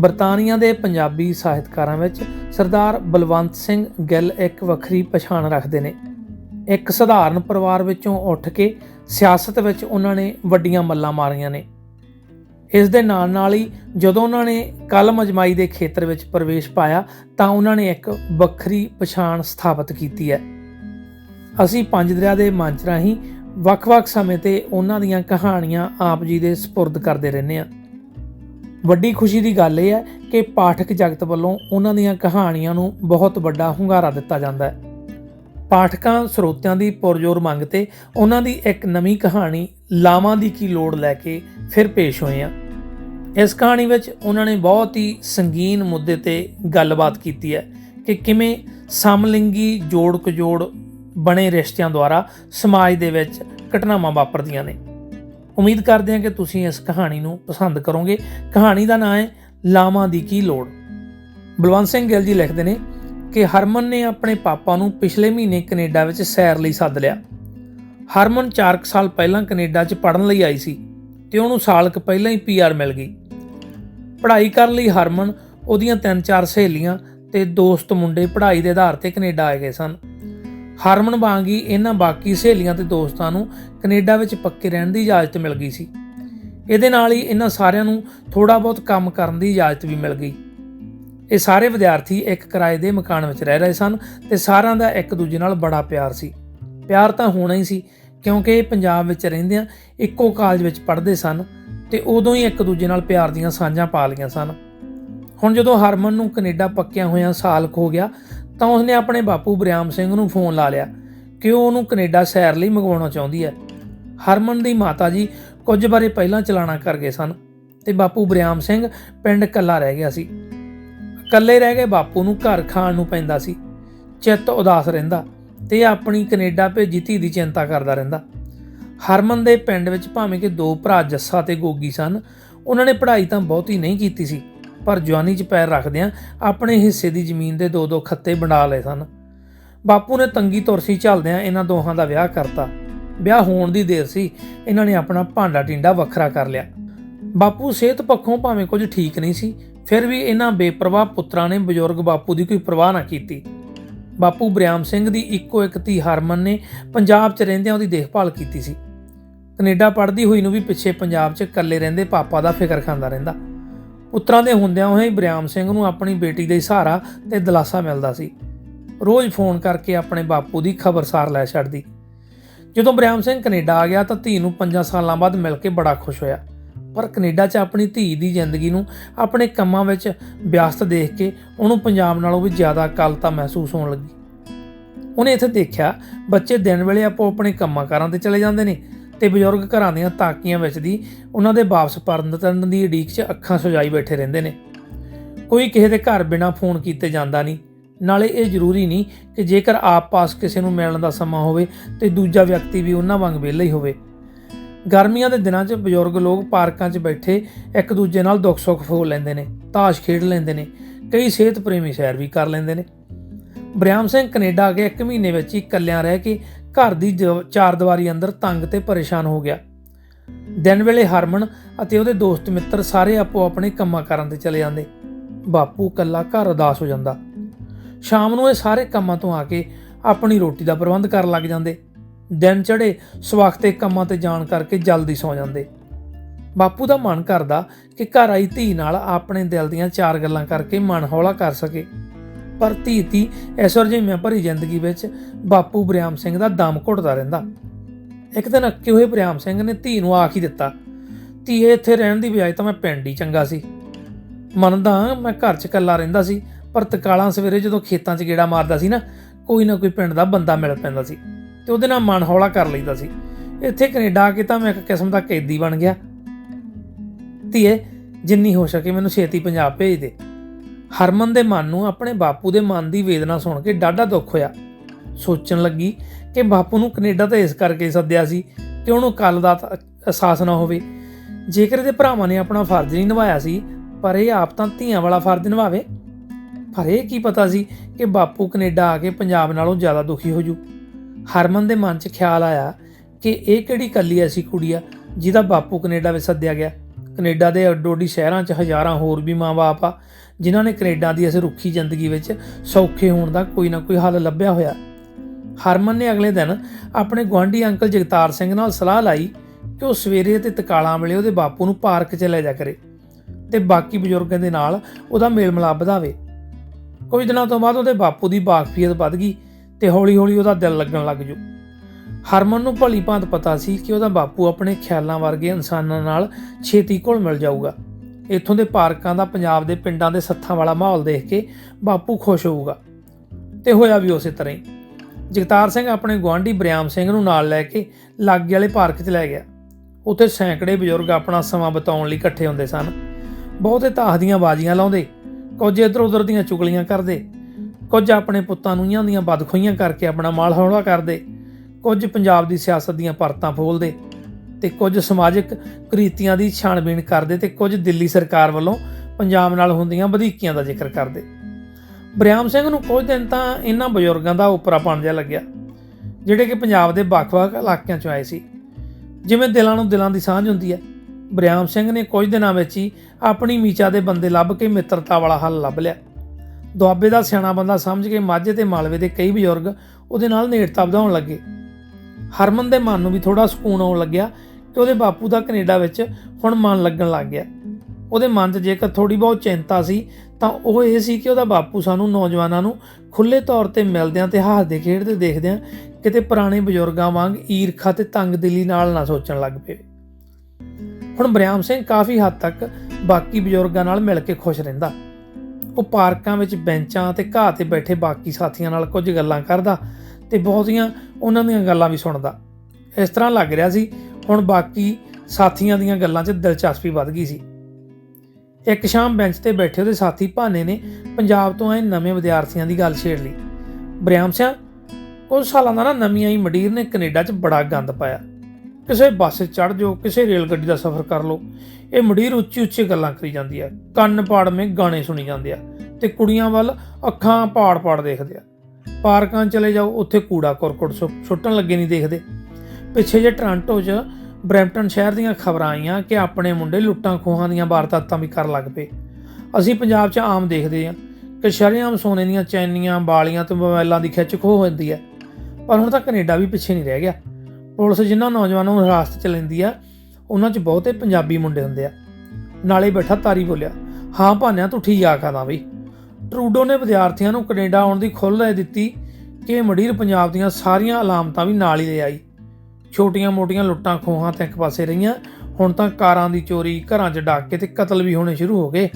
ਬਰਤਾਨੀਆ ਦੇ ਪੰਜਾਬੀ ਸਾਹਿਤਕਾਰਾਂ ਵਿੱਚ ਸਰਦਾਰ ਬਲਵੰਤ ਸਿੰਘ ਗਿੱਲ ਇੱਕ ਵੱਖਰੀ ਪਛਾਣ ਰੱਖਦੇ ਨੇ। ਇੱਕ ਸਧਾਰਨ ਪਰਿਵਾਰ ਵਿੱਚੋਂ ਉੱਠ ਕੇ ਸਿਆਸਤ ਵਿੱਚ ਉਹਨਾਂ ਨੇ ਵੱਡੀਆਂ ਮੱਲਾਂ ਮਾਰੀਆਂ ਨੇ। ਇਸ ਦੇ ਨਾਲ ਨਾਲ ਹੀ ਜਦੋਂ ਉਹਨਾਂ ਨੇ ਕਲਮ ਅਜਮਾਈ ਦੇ ਖੇਤਰ ਵਿੱਚ ਪ੍ਰਵੇਸ਼ ਪਾਇਆ, ਤਾਂ ਉਹਨਾਂ ਨੇ ਇੱਕ ਵੱਖਰੀ ਪਛਾਣ ਸਥਾਪਿਤ ਕੀਤੀ ਹੈ। ਅਸੀਂ ਪੰਜ ਦਰਿਆ ਦੇ ਮੰਚ ਰਾਹੀਂ ਵੱਖ-ਵੱਖ ਸਮੇਂ ਤੇ ਉਹਨਾਂ ਦੀਆਂ ਕਹਾਣੀਆਂ ਆਪ ਜੀ ਦੇ ਸਪੁਰਦ ਕਰਦੇ ਰਹਿੰਦੇ ਹਾਂ। ਵੱਡੀ ਖੁਸ਼ੀ ਦੀ ਗੱਲ ਇਹ ਹੈ ਕਿ ਪਾਠਕ ਜਗਤ ਵੱਲੋਂ ਉਹਨਾਂ ਦੀਆਂ ਕਹਾਣੀਆਂ ਨੂੰ ਬਹੁਤ ਵੱਡਾ ਹੁੰਗਾਰਾ ਦਿੱਤਾ ਜਾਂਦਾ ਹੈ। ਪਾਠਕਾਂ, ਸਰੋਤਿਆਂ ਦੀ ਪੁਰਜੋਰ ਮੰਗ ਤੇ ਉਹਨਾਂ ਦੀ ਇੱਕ ਨਵੀਂ ਕਹਾਣੀ, ਲਾਵਾਂ ਦੀ ਕੀ ਲੋੜ ਲੈ ਕੇ ਫਿਰ ਪੇਸ਼ ਹੋਏ ਆ ਇਸ ਕਹਾਣੀ ਵਿੱਚ ਉਹਨਾਂ ਨੇ ਬਹੁਤ ਹੀ ਸੰਗੀਨ ਮੁੱਦੇ ਤੇ ਗੱਲਬਾਤ ਕੀਤੀ ਹੈ ਕਿ ਕਿਵੇਂ ਸਮਲਿੰਗੀ ਜੋੜ ਕਜੋੜ ਬਣੇ ਰਿਸ਼ਤਿਆਂ ਦੁਆਰਾ ਸਮਾਜ ਦੇ ਵਿੱਚ ਘਟਨਾਵਾਂ ਵਾਪਰਦੀਆਂ ਨੇ। ਉਮੀਦ ਕਰਦੇ ਹਾਂ ਕਿ ਤੁਸੀਂ ਇਸ ਕਹਾਣੀ ਨੂੰ ਪਸੰਦ ਕਰੋਗੇ। ਕਹਾਣੀ ਦਾ ਨਾਮ ਹੈ ਲਾਵਾਂ ਦੀ ਕੀ ਲੋੜ। ਬਲਵੰਤ ਸਿੰਘ ਗਿੱਲ ਜੀ ਲਿਖਦੇ ਨੇ ਕਿ ਹਰਮਨ ਨੇ ਆਪਣੇ ਪਾਪਾ ਨੂੰ ਪਿਛਲੇ ਮਹੀਨੇ ਕੈਨੇਡਾ ਵਿੱਚ ਸੈਰ ਲਈ ਸੱਦ ਲਿਆ। ਹਰਮਨ 4 ਸਾਲ ਪਹਿਲਾਂ ਕੈਨੇਡਾ 'ਚ ਪੜ੍ਹਨ ਲਈ ਆਈ ਸੀ ਤੇ ਉਹਨੂੰ ਸਾਲ ਕੁ ਪਹਿਲਾਂ ਹੀ ਪੀਆਰ ਮਿਲ ਗਈ। ਪੜ੍ਹਾਈ ਕਰਨ ਲਈ ਹਰਮਨ ਉਹਦੀਆਂ ਤਿੰਨ ਚਾਰ ਸਹੇਲੀਆਂ ਤੇ ਦੋਸਤ ਮੁੰਡੇ ਪੜ੍ਹਾਈ ਦੇ ਆਧਾਰ ਤੇ ਕੈਨੇਡਾ ਆਏ ਗਏ ਸਨ। ਹਰਮਨ ਵਾਂਗ ਹੀ ਇਹਨਾਂ ਬਾਕੀ ਸਹੇਲੀਆਂ ਤੇ ਦੋਸਤਾਂ ਨੂੰ ਕੈਨੇਡਾ ਵਿੱਚ ਪੱਕੇ ਰਹਿਣ ਦੀ ਇਜਾਜ਼ਤ ਮਿਲ ਗਈ ਸੀ। ਇਹਦੇ ਨਾਲ ਹੀ ਇਹਨਾਂ ਸਾਰਿਆਂ ਨੂੰ ਥੋੜਾ ਬਹੁਤ ਕੰਮ ਕਰਨ ਦੀ ਇਜਾਜ਼ਤ ਵੀ ਮਿਲ ਗਈ। ਇਹ ਸਾਰੇ ਵਿਦਿਆਰਥੀ ਇੱਕ ਕਿਰਾਏ ਦੇ ਮਕਾਨ ਵਿੱਚ ਰਹਿ ਰਹੇ ਸਨ ਤੇ ਸਾਰਿਆਂ ਦਾ ਇੱਕ ਦੂਜੇ ਨਾਲ ਬੜਾ ਪਿਆਰ ਸੀ। ਪਿਆਰ ਤਾਂ ਹੋਣਾ ਹੀ ਸੀ, ਕਿਉਂਕਿ ਇਹ ਪੰਜਾਬ ਵਿੱਚ ਰਹਿੰਦਿਆਂ ਇੱਕੋ ਕਾਲਜ ਵਿੱਚ ਪੜ੍ਹਦੇ ਸਨ ਤੇ ਉਦੋਂ ਹੀ ਇੱਕ ਦੂਜੇ ਨਾਲ ਪਿਆਰ ਦੀਆਂ ਸਾਂਝਾਂ ਪਾ ਲਈਆਂ ਸਨ। ਹੁਣ ਜਦੋਂ ਹਰਮਨ ਨੂੰ ਕੈਨੇਡਾ ਪੱਕਿਆਂ ਹੋਇਆਂ ਸਾਲ ਹੋ ਗਿਆ ਤਾਂ ਉਸਨੇ ਆਪਣੇ ਬਾਪੂ ਬਰਿਆਮ ਸਿੰਘ ਨੂੰ ਫੋਨ ਲਾ ਲਿਆ ਕਿ ਉਹ ਉਹਨੂੰ ਕੈਨੇਡਾ ਸੈਰ ਲਈ ਮੰਗਵਾਉਣਾ ਚਾਹੁੰਦੀ ਹੈ। ਹਰਮਨ ਦੀ ਮਾਤਾ ਜੀ ਕੁਝ ਬਾਰੇ ਪਹਿਲਾਂ ਚਲਾਣਾ ਕਰ ਗਏ ਸਨ ਤੇ ਬਾਪੂ ਬਰਿਆਮ ਸਿੰਘ ਪਿੰਡ ਕੱਲਾ ਰਹਿ ਗਿਆ ਸੀ। ਇਕੱਲੇ ਰਹਿ ਗਏ ਬਾਪੂ ਨੂੰ ਘਰ ਖਾਣ ਨੂੰ ਪੈਂਦਾ ਸੀ। ਚਿੱਤ ਉਦਾਸ ਰਹਿੰਦਾ ਤੇ ਆਪਣੀ ਕੈਨੇਡਾ ਭੇਜੀ ਧੀ ਦੀ ਚਿੰਤਾ ਕਰਦਾ ਰਹਿੰਦਾ। ਹਰਮਨ ਦੇ ਪਿੰਡ ਵਿੱਚ ਭਾਵੇਂ ਕਿ ਦੋ ਭਰਾ ਜੱਸਾ ਤੇ ਗੋਗੀ ਸਨ, ਉਹਨਾਂ ਨੇ ਪੜ੍ਹਾਈ ਤਾਂ ਬਹੁਤੀ ਨਹੀਂ ਕੀਤੀ ਸੀ। ਪਰ ਜਵਾਨੀ 'ਚ ਪੈਰ ਰੱਖਦਿਆਂ ਆਪਣੇ ਹਿੱਸੇ ਦੀ ਜ਼ਮੀਨ ਦੇ ਦੋ ਦੋ ਖੱਤੇ ਬਣਾ ਲਏ ਸਨ। ਬਾਪੂ ਨੇ ਤੰਗੀ ਤੁਰਸੀ ਝੱਲਦਿਆਂ ਇਹਨਾਂ ਦੋਹਾਂ ਦਾ ਵਿਆਹ ਕਰਤਾ। ਵਿਆਹ ਹੋਣ ਦੀ ਦੇਰ ਸੀ, ਇਹਨਾਂ ਨੇ ਆਪਣਾ ਭਾਂਡਾ ਟਿੰਡਾ ਵੱਖਰਾ ਕਰ ਲਿਆ। ਬਾਪੂ ਸਿਹਤ ਪੱਖੋਂ ਭਾਵੇਂ ਕੁਝ ਠੀਕ ਨਹੀਂ ਸੀ, ਫਿਰ ਵੀ ਇਹਨਾਂ ਬੇਪਰਵਾਹ ਪੁੱਤਰਾਂ ਨੇ ਬਜ਼ੁਰਗ ਬਾਪੂ ਦੀ ਕੋਈ ਪਰਵਾਹ ਨਾ ਕੀਤੀ। ਬਾਪੂ ਬਰਿਆਮ ਸਿੰਘ ਦੀ ਇੱਕੋ ਇੱਕ ਧੀ ਹਰਮਨ ਨੇ ਪੰਜਾਬ 'ਚ ਰਹਿੰਦਿਆਂ ਉਹਦੀ ਦੇਖਭਾਲ ਕੀਤੀ ਸੀ। ਕੈਨੇਡਾ ਪੜ੍ਹਦੀ ਹੋਈ ਨੂੰ ਵੀ ਪਿੱਛੇ ਪੰਜਾਬ 'ਚ ਇਕੱਲੇ ਰਹਿੰਦੇ ਪਾਪਾ ਦਾ ਫਿਕਰ ਖਾਂਦਾ ਰਹਿੰਦਾ। ਪੁੱਤਰਾਂ ਦੇ ਹੁੰਦਿਆਂ ਹੋਏ ਬ੍ਰਿਆਮ ਸਿੰਘ ਨੂੰ ਆਪਣੀ ਬੇਟੀ ਦੇ ਸਹਾਰਾ ਤੇ ਦਿਲਾਸਾ ਮਿਲਦਾ ਸੀ। ਰੋਜ਼ ਫੋਨ ਕਰਕੇ ਆਪਣੇ ਬਾਪੂ ਦੀ ਖਬਰਸਾਰ ਲੈ ਛੱਡਦੀ। ਜਦੋਂ ਬ੍ਰਿਆਮ ਸਿੰਘ ਕੈਨੇਡਾ ਆ ਗਿਆ ਤਾਂ ਧੀ ਨੂੰ 5 ਸਾਲਾਂ ਬਾਅਦ ਮਿਲ ਕੇ ਬੜਾ ਖੁਸ਼ ਹੋਇਆ। ਪਰ ਕੈਨੇਡਾ 'ਚ ਆਪਣੀ ਧੀ ਦੀ ਜ਼ਿੰਦਗੀ ਨੂੰ ਆਪਣੇ ਕੰਮਾਂ ਵਿੱਚ ਵਿਅਸਤ ਦੇਖ ਕੇ ਉਹਨੂੰ ਪੰਜਾਬ ਨਾਲੋਂ ਵੀ ਜ਼ਿਆਦਾ ਇਕੱਲਤਾ ਮਹਿਸੂਸ ਹੋਣ ਲੱਗੀ। ਉਹਨੇ ਇੱਥੇ ਦੇਖਿਆ, ਬੱਚੇ ਦਿਨ ਵੇਲੇ ਆਪੋ ਆਪਣੇ ਕੰਮਾਂ ਕਾਰਾਂ ਤੇ ਚਲੇ ਜਾਂਦੇ ਨੇ। ਤੇ ਬਜ਼ੁਰਗ ਘਰਾਂ ਦੀਆਂ ਤਾਕੀਆਂ ਵਿੱਚ ਦੀ ਉਹਨਾਂ ਦੇ ਵਾਪਸ ਪਰਤਣ ਦੀ ਉਡੀਕ 'ਚ ਅੱਖਾਂ ਸੁਜਾਈ ਬੈਠੇ ਰਹਿੰਦੇ ਨੇ। ਕੋਈ ਕਿਸੇ ਦੇ ਘਰ ਬਿਨਾ ਫੋਨ ਕੀਤੇ ਜਾਂਦਾ ਨਹੀਂ। ਨਾਲੇ ਇਹ ਜ਼ਰੂਰੀ ਨਹੀਂ ਕਿ ਜੇਕਰ ਆਪ ਪਾਸ ਕਿਸੇ ਨੂੰ ਮਿਲਣ ਦਾ ਸਮਾਂ ਹੋਵੇ ਤੇ ਦੂਜਾ ਵਿਅਕਤੀ ਵੀ ਉਹਨਾਂ ਵਾਂਗ ਵਿਹਲਾ ਹੀ ਹੋਵੇ। ਗਰਮੀਆਂ ਦੇ ਦਿਨਾਂ 'ਚ ਬਜ਼ੁਰਗ ਲੋਕ ਪਾਰਕਾਂ 'ਚ ਬੈਠੇ ਇੱਕ ਦੂਜੇ ਨਾਲ ਦੁੱਖ ਸੁੱਖ ਫੋਲ ਲੈਂਦੇ ਨੇ, ਤਾਸ਼ ਖੇਡ ਲੈਂਦੇ ਨੇ, ਕਈ ਸਿਹਤ ਪ੍ਰੇਮੀ ਸੈਰ ਵੀ ਕਰ ਲੈਂਦੇ ਨੇ। ਬ੍ਰਿਆਮ ਸਿੰਘ ਕੈਨੇਡਾ ਆ ਕੇ ਇੱਕ ਮਹੀਨੇ ਵਿੱਚ ਹੀ ਇਕੱਲਿਆਂ ਰਹਿ ਕੇ ਘਰ ਦੀ ਜ- ਚਾਰ ਦੀਵਾਰੀ ਅੰਦਰ ਤੰਗ ਤੇ ਪਰੇਸ਼ਾਨ ਹੋ ਗਿਆ। ਦਿਨ ਵੇਲੇ ਹਰਮਨ ਅਤੇ ਉਹਦੇ ਦੋਸਤ ਮਿੱਤਰ ਸਾਰੇ ਆਪੋ ਆਪਣੇ ਕੰਮਾਂ ਕਰਨ ਤੇ ਚਲੇ ਜਾਂਦੇ। ਬਾਪੂ ਇਕੱਲਾ ਘਰ ਉਦਾਸ ਹੋ ਜਾਂਦਾ। ਸ਼ਾਮ ਨੂੰ ਇਹ ਸਾਰੇ ਕੰਮਾਂ ਤੋਂ ਆ ਕੇ ਆਪਣੀ ਰੋਟੀ ਦਾ ਪ੍ਰਬੰਧ ਕਰਨ ਲੱਗ ਜਾਂਦੇ। ਦਿਨ ਚੜੇ ਸਵਖਤੇ ਕੰਮਾਂ ਤੇ ਜਾਣ ਕਰਕੇ ਜਲਦੀ ਸੌ ਜਾਂਦੇ। ਬਾਪੂ ਦਾ ਮਨ ਕਰਦਾ ਕਿ ਘਰ ਆਈ ਧੀ ਨਾਲ ਆਪਣੇ ਦਿਲ ਦੀਆਂ ਚਾਰ ਗੱਲਾਂ ਕਰਕੇ ਮਨ ਹੌਲਾ ਕਰ ਸਕੇ। ਪਰ ਧੀ ਧੀ ਐਸਰ ਭਰੀ ਜ਼ਿੰਦਗੀ ਵਿੱਚ ਬਾਪੂ ਬਰਿਆਮ ਸਿੰਘ ਦਾ ਦਮ ਘੁੱਟਦਾ ਰਹਿੰਦਾ। ਇੱਕ ਦਿਨ ਅੱਕੇ ਹੋਏ ਬਰਿਆਮ ਸਿੰਘ ਨੇ ਧੀ ਨੂੰ ਆਖ ਹੀ ਦਿੱਤਾ ਧੀਏ ਇੱਥੇ ਰਹਿਣ ਦੀ ਬਜਾਏ ਤਾਂ ਮੈਂ ਪਿੰਡ ਹੀ ਚੰਗਾ ਸੀ। ਮੰਨਦਾ ਹਾਂ, ਮੈਂ ਘਰ 'ਚ ਇਕੱਲਾ ਰਹਿੰਦਾ ਸੀ ਪਰ ਤਕਾਲਾਂ ਸਵੇਰੇ ਜਦੋਂ ਖੇਤਾਂ 'ਚ ਗੇੜਾ ਮਾਰਦਾ ਸੀ ਨਾ ਕੋਈ ਨਾ ਕੋਈ ਪਿੰਡ ਦਾ ਬੰਦਾ ਮਿਲ ਪੈਂਦਾ ਸੀ ਤੇ ਉਹਦੇ ਨਾਲ ਮਨ ਹੌਲਾ ਕਰ ਲਈਦਾ ਸੀ। ਇੱਥੇ ਕੈਨੇਡਾ ਆ ਕੇ ਤਾਂ ਮੈਂ ਇੱਕ ਕਿਸਮ ਦਾ ਕੈਦੀ ਬਣ ਗਿਆ। ਧੀਏ ਜਿੰਨੀ ਹੋ ਸਕੇ ਮੈਨੂੰ ਛੇਤੀ ਪੰਜਾਬ ਭੇਜ ਦੇ। ਹਰਮਨ ਦੇ ਮਨ ਨੂੰ ਆਪਣੇ ਬਾਪੂ ਦੇ ਮਨ ਦੀ ਵੇਦਨਾ ਸੁਣ ਕੇ ਡਾਢਾ ਦੁੱਖ ਹੋਇਆ। ਸੋਚਣ ਲੱਗੀ ਕਿ ਬਾਪੂ ਨੂੰ ਕੈਨੇਡਾ ਤਾਂ ਇਸ ਕਰਕੇ ਸੱਦਿਆ ਸੀ ਕਿ ਉਹਨੂੰ ਕੱਲ ਦਾ ਅਹਿਸਾਸ ਨਾ ਹੋਵੇ। ਜੇਕਰ ਇਹਦੇ ਭਰਾਵਾਂ ਨੇ ਆਪਣਾ ਫਰਜ਼ ਨਹੀਂ ਨਿਭਾਇਆ ਸੀ, ਪਰ ਇਹ ਆਪ ਤਾਂ ਧੀਆਂ ਵਾਲਾ ਫਰਜ਼ ਨਿਭਾਵੇ। ਪਰ ਇਹ ਕੀ ਪਤਾ ਸੀ ਕਿ ਬਾਪੂ ਕੈਨੇਡਾ ਆ ਕੇ ਪੰਜਾਬ ਨਾਲੋਂ ਜ਼ਿਆਦਾ ਦੁਖੀ ਹੋ ਜੂ। ਹਰਮਨ ਦੇ ਮਨ 'ਚ ਖਿਆਲ ਆਇਆ ਕਿ ਇਹ ਕਿਹੜੀ ਕੱਲੀ ਐਸੀ ਕੁੜੀ ਆ ਜਿਹਦਾ ਬਾਪੂ ਕੈਨੇਡਾ ਵਿੱਚ ਸੱਦਿਆ ਗਿਆ। ਕੈਨੇਡਾ ਦੇ ਅੱਡੋਡੀ ਸ਼ਹਿਰਾਂ 'ਚ ਹਜ਼ਾਰਾਂ ਹੋਰ ਵੀ ਮਾਂ-ਬਾਪ ਆ ਜਿਨ੍ਹਾਂ ਨੇ ਕੈਨੇਡਾ ਦੀ ਇਸ ਰੁੱਖੀ ਜ਼ਿੰਦਗੀ ਵਿੱਚ ਸੌਖੇ ਹੋਣ ਦਾ ਕੋਈ ਨਾ ਕੋਈ ਹੱਲ ਲੱਭਿਆ ਹੋਇਆ। ਹਰਮਨ ਨੇ ਅਗਲੇ ਦਿਨ ਆਪਣੇ ਗੁਆਂਢੀ ਅੰਕਲ ਜਗਤਾਰ ਸਿੰਘ ਨਾਲ ਸਲਾਹ ਲਾਈ ਕਿ ਉਹ ਸਵੇਰੇ ਤੇ ਤਕਾਲਾਂ ਵੇਲੇ ਉਹਦੇ ਬਾਪੂ ਨੂੰ ਪਾਰਕ 'ਚ ਲੈ ਜਾ ਕਰੇ ਤੇ ਬਾਕੀ ਬਜ਼ੁਰਗਾਂ ਦੇ ਨਾਲ ਉਹਦਾ ਮੇਲ ਮਿਲਾਪ ਵਧਾਵੇ। ਕੁਝ ਦਿਨਾਂ ਤੋਂ ਬਾਅਦ ਉਹਦੇ ਬਾਪੂ ਦੀ ਵਾਕਫੀਅਤ ਵੱਧ ਗਈ ਤੇ ਹੌਲੀ-ਹੌਲੀ ਉਹਦਾ ਦਿਲ ਲੱਗਣ ਲੱਗ ਜੂ। ਹਰਮਨ ਨੂੰ ਭਲੀ ਭਾਂਤ ਪਤਾ ਸੀ ਕਿ ਉਹਦਾ ਬਾਪੂ ਆਪਣੇ ਖਿਆਲਾਂ ਵਰਗੇ ਇਨਸਾਨਾਂ ਨਾਲ ਛੇਤੀ ਘੁਲ ਮਿਲ ਜਾਊਗਾ। ਇੱਥੋਂ ਦੇ ਪਾਰਕਾਂ ਦਾ, ਪੰਜਾਬ ਦੇ ਪਿੰਡਾਂ ਦੇ ਸੱਥਾਂ ਵਾਲਾ ਮਾਹੌਲ ਦੇਖ ਕੇ ਬਾਪੂ ਖੁਸ਼ ਹੋਊਗਾ। ਤੇ ਹੋਇਆ ਵੀ ਉਸੇ ਤਰ੍ਹਾਂ ਹੀ। ਜਗਤਾਰ ਸਿੰਘ ਆਪਣੇ ਗੁਆਂਢੀ ਬਰਿਆਮ ਸਿੰਘ ਨੂੰ ਨਾਲ ਲੈ ਕੇ ਲਾਗੇ ਵਾਲੇ ਪਾਰਕ 'ਚ ਲੈ ਗਿਆ। ਉੱਥੇ ਸੈਂਕੜੇ ਬਜ਼ੁਰਗ ਆਪਣਾ ਸਮਾਂ ਬਿਤਾਉਣ ਲਈ ਇਕੱਠੇ ਹੁੰਦੇ ਸਨ। ਬਹੁਤੇ ਤਾਹ ਦੀਆਂ ਬਾਜ਼ੀਆਂ ਲਾਉਂਦੇ, ਕੁਝ ਇੱਧਰ ਉੱਧਰ ਦੀਆਂ ਚੁਗਲੀਆਂ ਕਰਦੇ, ਕੁਝ ਆਪਣੇ ਪੁੱਤਾਂ ਨੂੰ ਨੂੰਹਾਂ ਦੀਆਂ ਬਦਖੋਈਆਂ ਕਰਕੇ ਆਪਣਾ ਮਾਲ ਹੌਲਾ ਕਰਦੇ, ਕੁਝ ਪੰਜਾਬ ਦੀ ਸਿਆਸਤ ਦੀਆਂ ਪਰਤਾਂ ਫੋਲਦੇ। ਤੇ ਕੁਝ ਸਮਾਜਿਕ ਕ੍ਰੀਤੀਆਂ ਦੀ ਛਾਣਬੀਣ ਕਰਦੇ ਤੇ ਕੁਝ ਦਿੱਲੀ ਸਰਕਾਰ ਵੱਲੋਂ ਪੰਜਾਬ ਨਾਲ ਹੁੰਦੀਆਂ ਵਧੀਕੀਆਂ ਦਾ ਜ਼ਿਕਰ ਕਰਦੇ। ਬਰਿਆਮ ਸਿੰਘ ਨੂੰ ਕੁਝ ਦਿਨ ਤਾਂ ਇਹਨਾਂ ਬਜ਼ੁਰਗਾਂ ਦਾ ਉਪਰਾਪਣ ਜਿਹਾ ਲੱਗਿਆ, ਜਿਹੜੇ ਕਿ ਪੰਜਾਬ ਦੇ ਵੱਖ-ਵੱਖ ਇਲਾਕਿਆਂ ਚੋਂ ਆਏ ਸੀ। ਜਿਵੇਂ ਦਿਲਾਂ ਨੂੰ ਦਿਲਾਂ ਦੀ ਸਾਂਝ ਹੁੰਦੀ ਹੈ, ਬਰਿਆਮ ਸਿੰਘ ਨੇ ਕੁਝ ਦਿਨਾਂ ਵਿੱਚ ਹੀ ਆਪਣੀ ਮੀਚਾ ਦੇ ਬੰਦੇ ਲੱਭ ਕੇ ਮਿੱਤਰਤਾ ਵਾਲਾ ਹੱਲ ਲੱਭ ਲਿਆ। ਦੁਆਬੇ ਦਾ ਸਿਆਣਾ ਬੰਦਾ ਸਮਝ ਕੇ ਮਾਝੇ ਤੇ ਮਾਲਵੇ ਦੇ ਕਈ ਬਜ਼ੁਰਗ ਉਹਦੇ ਨਾਲ ਨੇੜਤਾ ਵਧਾਉਣ ਲੱਗੇ। ਹਰਮਨ ਦੇ ਮਨ ਨੂੰ ਵੀ ਥੋੜਾ ਸਕੂਨ ਆਉਣ ਲੱਗਿਆ ਕਿ ਉਹਦੇ ਬਾਪੂ ਦਾ ਕੈਨੇਡਾ ਵਿੱਚ ਹੁਣ ਮਨ ਲੱਗਣ ਲੱਗ ਗਿਆ। ਉਹਦੇ ਮਨ 'ਚ ਜੇਕਰ ਥੋੜੀ ਬਹੁਤ ਚਿੰਤਾ ਸੀ, ਤਾਂ ਉਹ ਇਹ ਸੀ ਕਿ ਉਹਦਾ ਬਾਪੂ ਸਾਨੂੰ ਨੌਜਵਾਨਾਂ ਨੂੰ ਖੁੱਲੇ ਤੌਰ ਤੇ ਮਿਲਦਿਆਂ ਤੇ ਹੱਸਦੇ ਖੇਡਦੇ ਦੇਖਦਿਆਂ ਕਿਤੇ ਪੁਰਾਣੇ ਬਜ਼ੁਰਗਾਂ ਵਾਂਗ ਈਰਖਾ ਤੇ ਤੰਗਦਿਲੀ ਨਾਲ ਨਾ ਸੋਚਣ ਲੱਗ ਪਏ। ਹੁਣ ਬਰਿਆਮ ਸਿੰਘ ਕਾਫੀ ਹੱਦ ਤੱਕ ਬਾਕੀ ਬਜ਼ੁਰਗਾਂ ਨਾਲ ਮਿਲ ਕੇ ਖੁਸ਼ ਰਹਿੰਦਾ। ਉਹ ਪਾਰਕਾਂ ਵਿੱਚ ਬੈਂਚਾਂ ਤੇ ਘਾਹ ਤੇ ਬੈਠੇ ਬਾਕੀ ਸਾਥੀਆਂ ਨਾਲ ਕੁਝ ਗੱਲਾਂ ਕਰਦਾ ਤੇ ਬਹੁਤੀਆਂ ਉਹਨਾਂ ਦੀਆਂ ਗੱਲਾਂ ਵੀ ਸੁਣਦਾ। ਇਸ ਤਰ੍ਹਾਂ ਲੱਗ ਰਿਹਾ ਸੀ ਹੁਣ ਬਾਕੀ ਸਾਥੀਆਂ ਦੀਆਂ ਗੱਲਾਂ 'ਚ ਦਿਲਚਸਪੀ ਵੱਧ ਗਈ ਸੀ। ਇੱਕ ਸ਼ਾਮ ਬੈਂਚ ਤੇ ਬੈਠੇ ਉਹਦੇ ਸਾਥੀ ਭਾਨੇ ਨੇ ਪੰਜਾਬ ਤੋਂ ਆਏ ਨਵੇਂ ਵਿਦਿਆਰਥੀਆਂ ਦੀ ਗੱਲ ਛੇੜ ਲਈ। ਬਰਿਆਮ ਸਿਆ, ਕੁਝ ਸਾਲਾਂ ਦਾ ਨਾ ਨਵੀਂ ਆਈ ਮਡੀਰ ਨੇ ਕੈਨੇਡਾ 'ਚ ਬੜਾ ਗੰਦ ਪਾਇਆ। ਕਿਸੇ ਬੱਸ 'ਚ ਚੜ ਜਾਓ, ਕਿਸੇ ਰੇਲ ਗੱਡੀ ਦਾ ਸਫ਼ਰ ਕਰ ਲਓ, ਇਹ ਮਡੀਰ ਉੱਚੀ ਉੱਚੀ ਗੱਲਾਂ ਕਰੀ ਜਾਂਦੀ ਹੈ ਕੰਨ ਪਾੜ ਮੇ ਗਾਣੇ ਸੁਣੀ ਜਾਂਦੇ ਆ ਤੇ ਕੁੜੀਆਂ ਵੱਲ ਅੱਖਾਂ ਪਾੜ ਪਾੜ ਦੇਖਦੇ ਆ। ਪਾਰਕਾਂ ਚਲੇ ਜਾਓ, ਉੱਥੇ ਕੂੜਾ ਕੁਰਕੁੜ ਸੁ- ਸੁੱਟਣ ਲੱਗੇ ਨਹੀਂ ਦੇਖਦੇ। ਪਿੱਛੇ ਜੇ ਟ੍ਰਾਂਟੋ 'ਚ ਬਰੈਂਪਟਨ ਸ਼ਹਿਰ ਦੀਆਂ ਖਬਰਾਂ ਆਈਆਂ ਕਿ ਆਪਣੇ ਮੁੰਡੇ ਲੁੱਟਾਂ ਖੋਹਾਂ ਦੀਆਂ ਵਾਰਦਾਤਾਂ ਵੀ ਕਰਨ ਲੱਗ ਪਏ। ਅਸੀਂ ਪੰਜਾਬ 'ਚ ਆਮ ਦੇਖਦੇ ਹਾਂ ਕਿ ਸ਼ਰੇਆਮ ਸੋਨੇ ਦੀਆਂ ਚੈਨੀਆਂ ਬਾਲੀਆਂ ਤੇ ਮੋਬਾਈਲਾਂ ਦੀ ਖਿੱਚ ਖੋਹ ਹੁੰਦੀ ਹੈ, ਪਰ ਹੁਣ ਤਾਂ ਕੈਨੇਡਾ ਵੀ ਪਿੱਛੇ ਨਹੀਂ ਰਹਿ ਗਿਆ। ਪੁਲਿਸ ਜਿਨ੍ਹਾਂ ਨੌਜਵਾਨਾਂ ਨੂੰ ਹਿਰਾਸਤ 'ਚ ਲੈਂਦੀ ਆ, ਉਹਨਾਂ 'ਚ ਬਹੁਤੇ ਪੰਜਾਬੀ ਮੁੰਡੇ ਹੁੰਦੇ ਆ। ਨਾਲੇ ਬੈਠਾ ਤਾਰੀ ਬੋਲਿਆ, ਹਾਂ ਭਾਨਿਆ, ਤੂੰ ਠੀਕ ਆਖਦਾ ਬਈ। ਟਰੂਡੋ ਨੇ ਵਿਦਿਆਰਥੀਆਂ ਨੂੰ ਕੈਨੇਡਾ ਆਉਣ ਦੀ ਖੁੱਲ੍ਹ ਦੇ ਦਿੱਤੀ ਕਿ ਇਹ ਮਡੀਰ ਪੰਜਾਬ ਦੀਆਂ ਸਾਰੀਆਂ ਅਲਾਮਤਾਂ ਵੀ ਨਾਲ ਹੀ ਲੈ ਆਈ। ਛੋਟੀਆਂ-ਮੋਟੀਆਂ ਲੁੱਟਾਂ ਖੋਹਾਂ ਤੇ ਇੱਕ ਪਾਸੇ ਰਹੀਆਂ ਹੁਣ ਤਾਂ ਕਾਰਾਂ ਦੀ ਚੋਰੀ, ਘਰਾਂ 'ਚ ਡਾਕੇ ਤੇ ਕਤਲ ਵੀ ਹੋਣੇ ਸ਼ੁਰੂ ਹੋ ਗਏ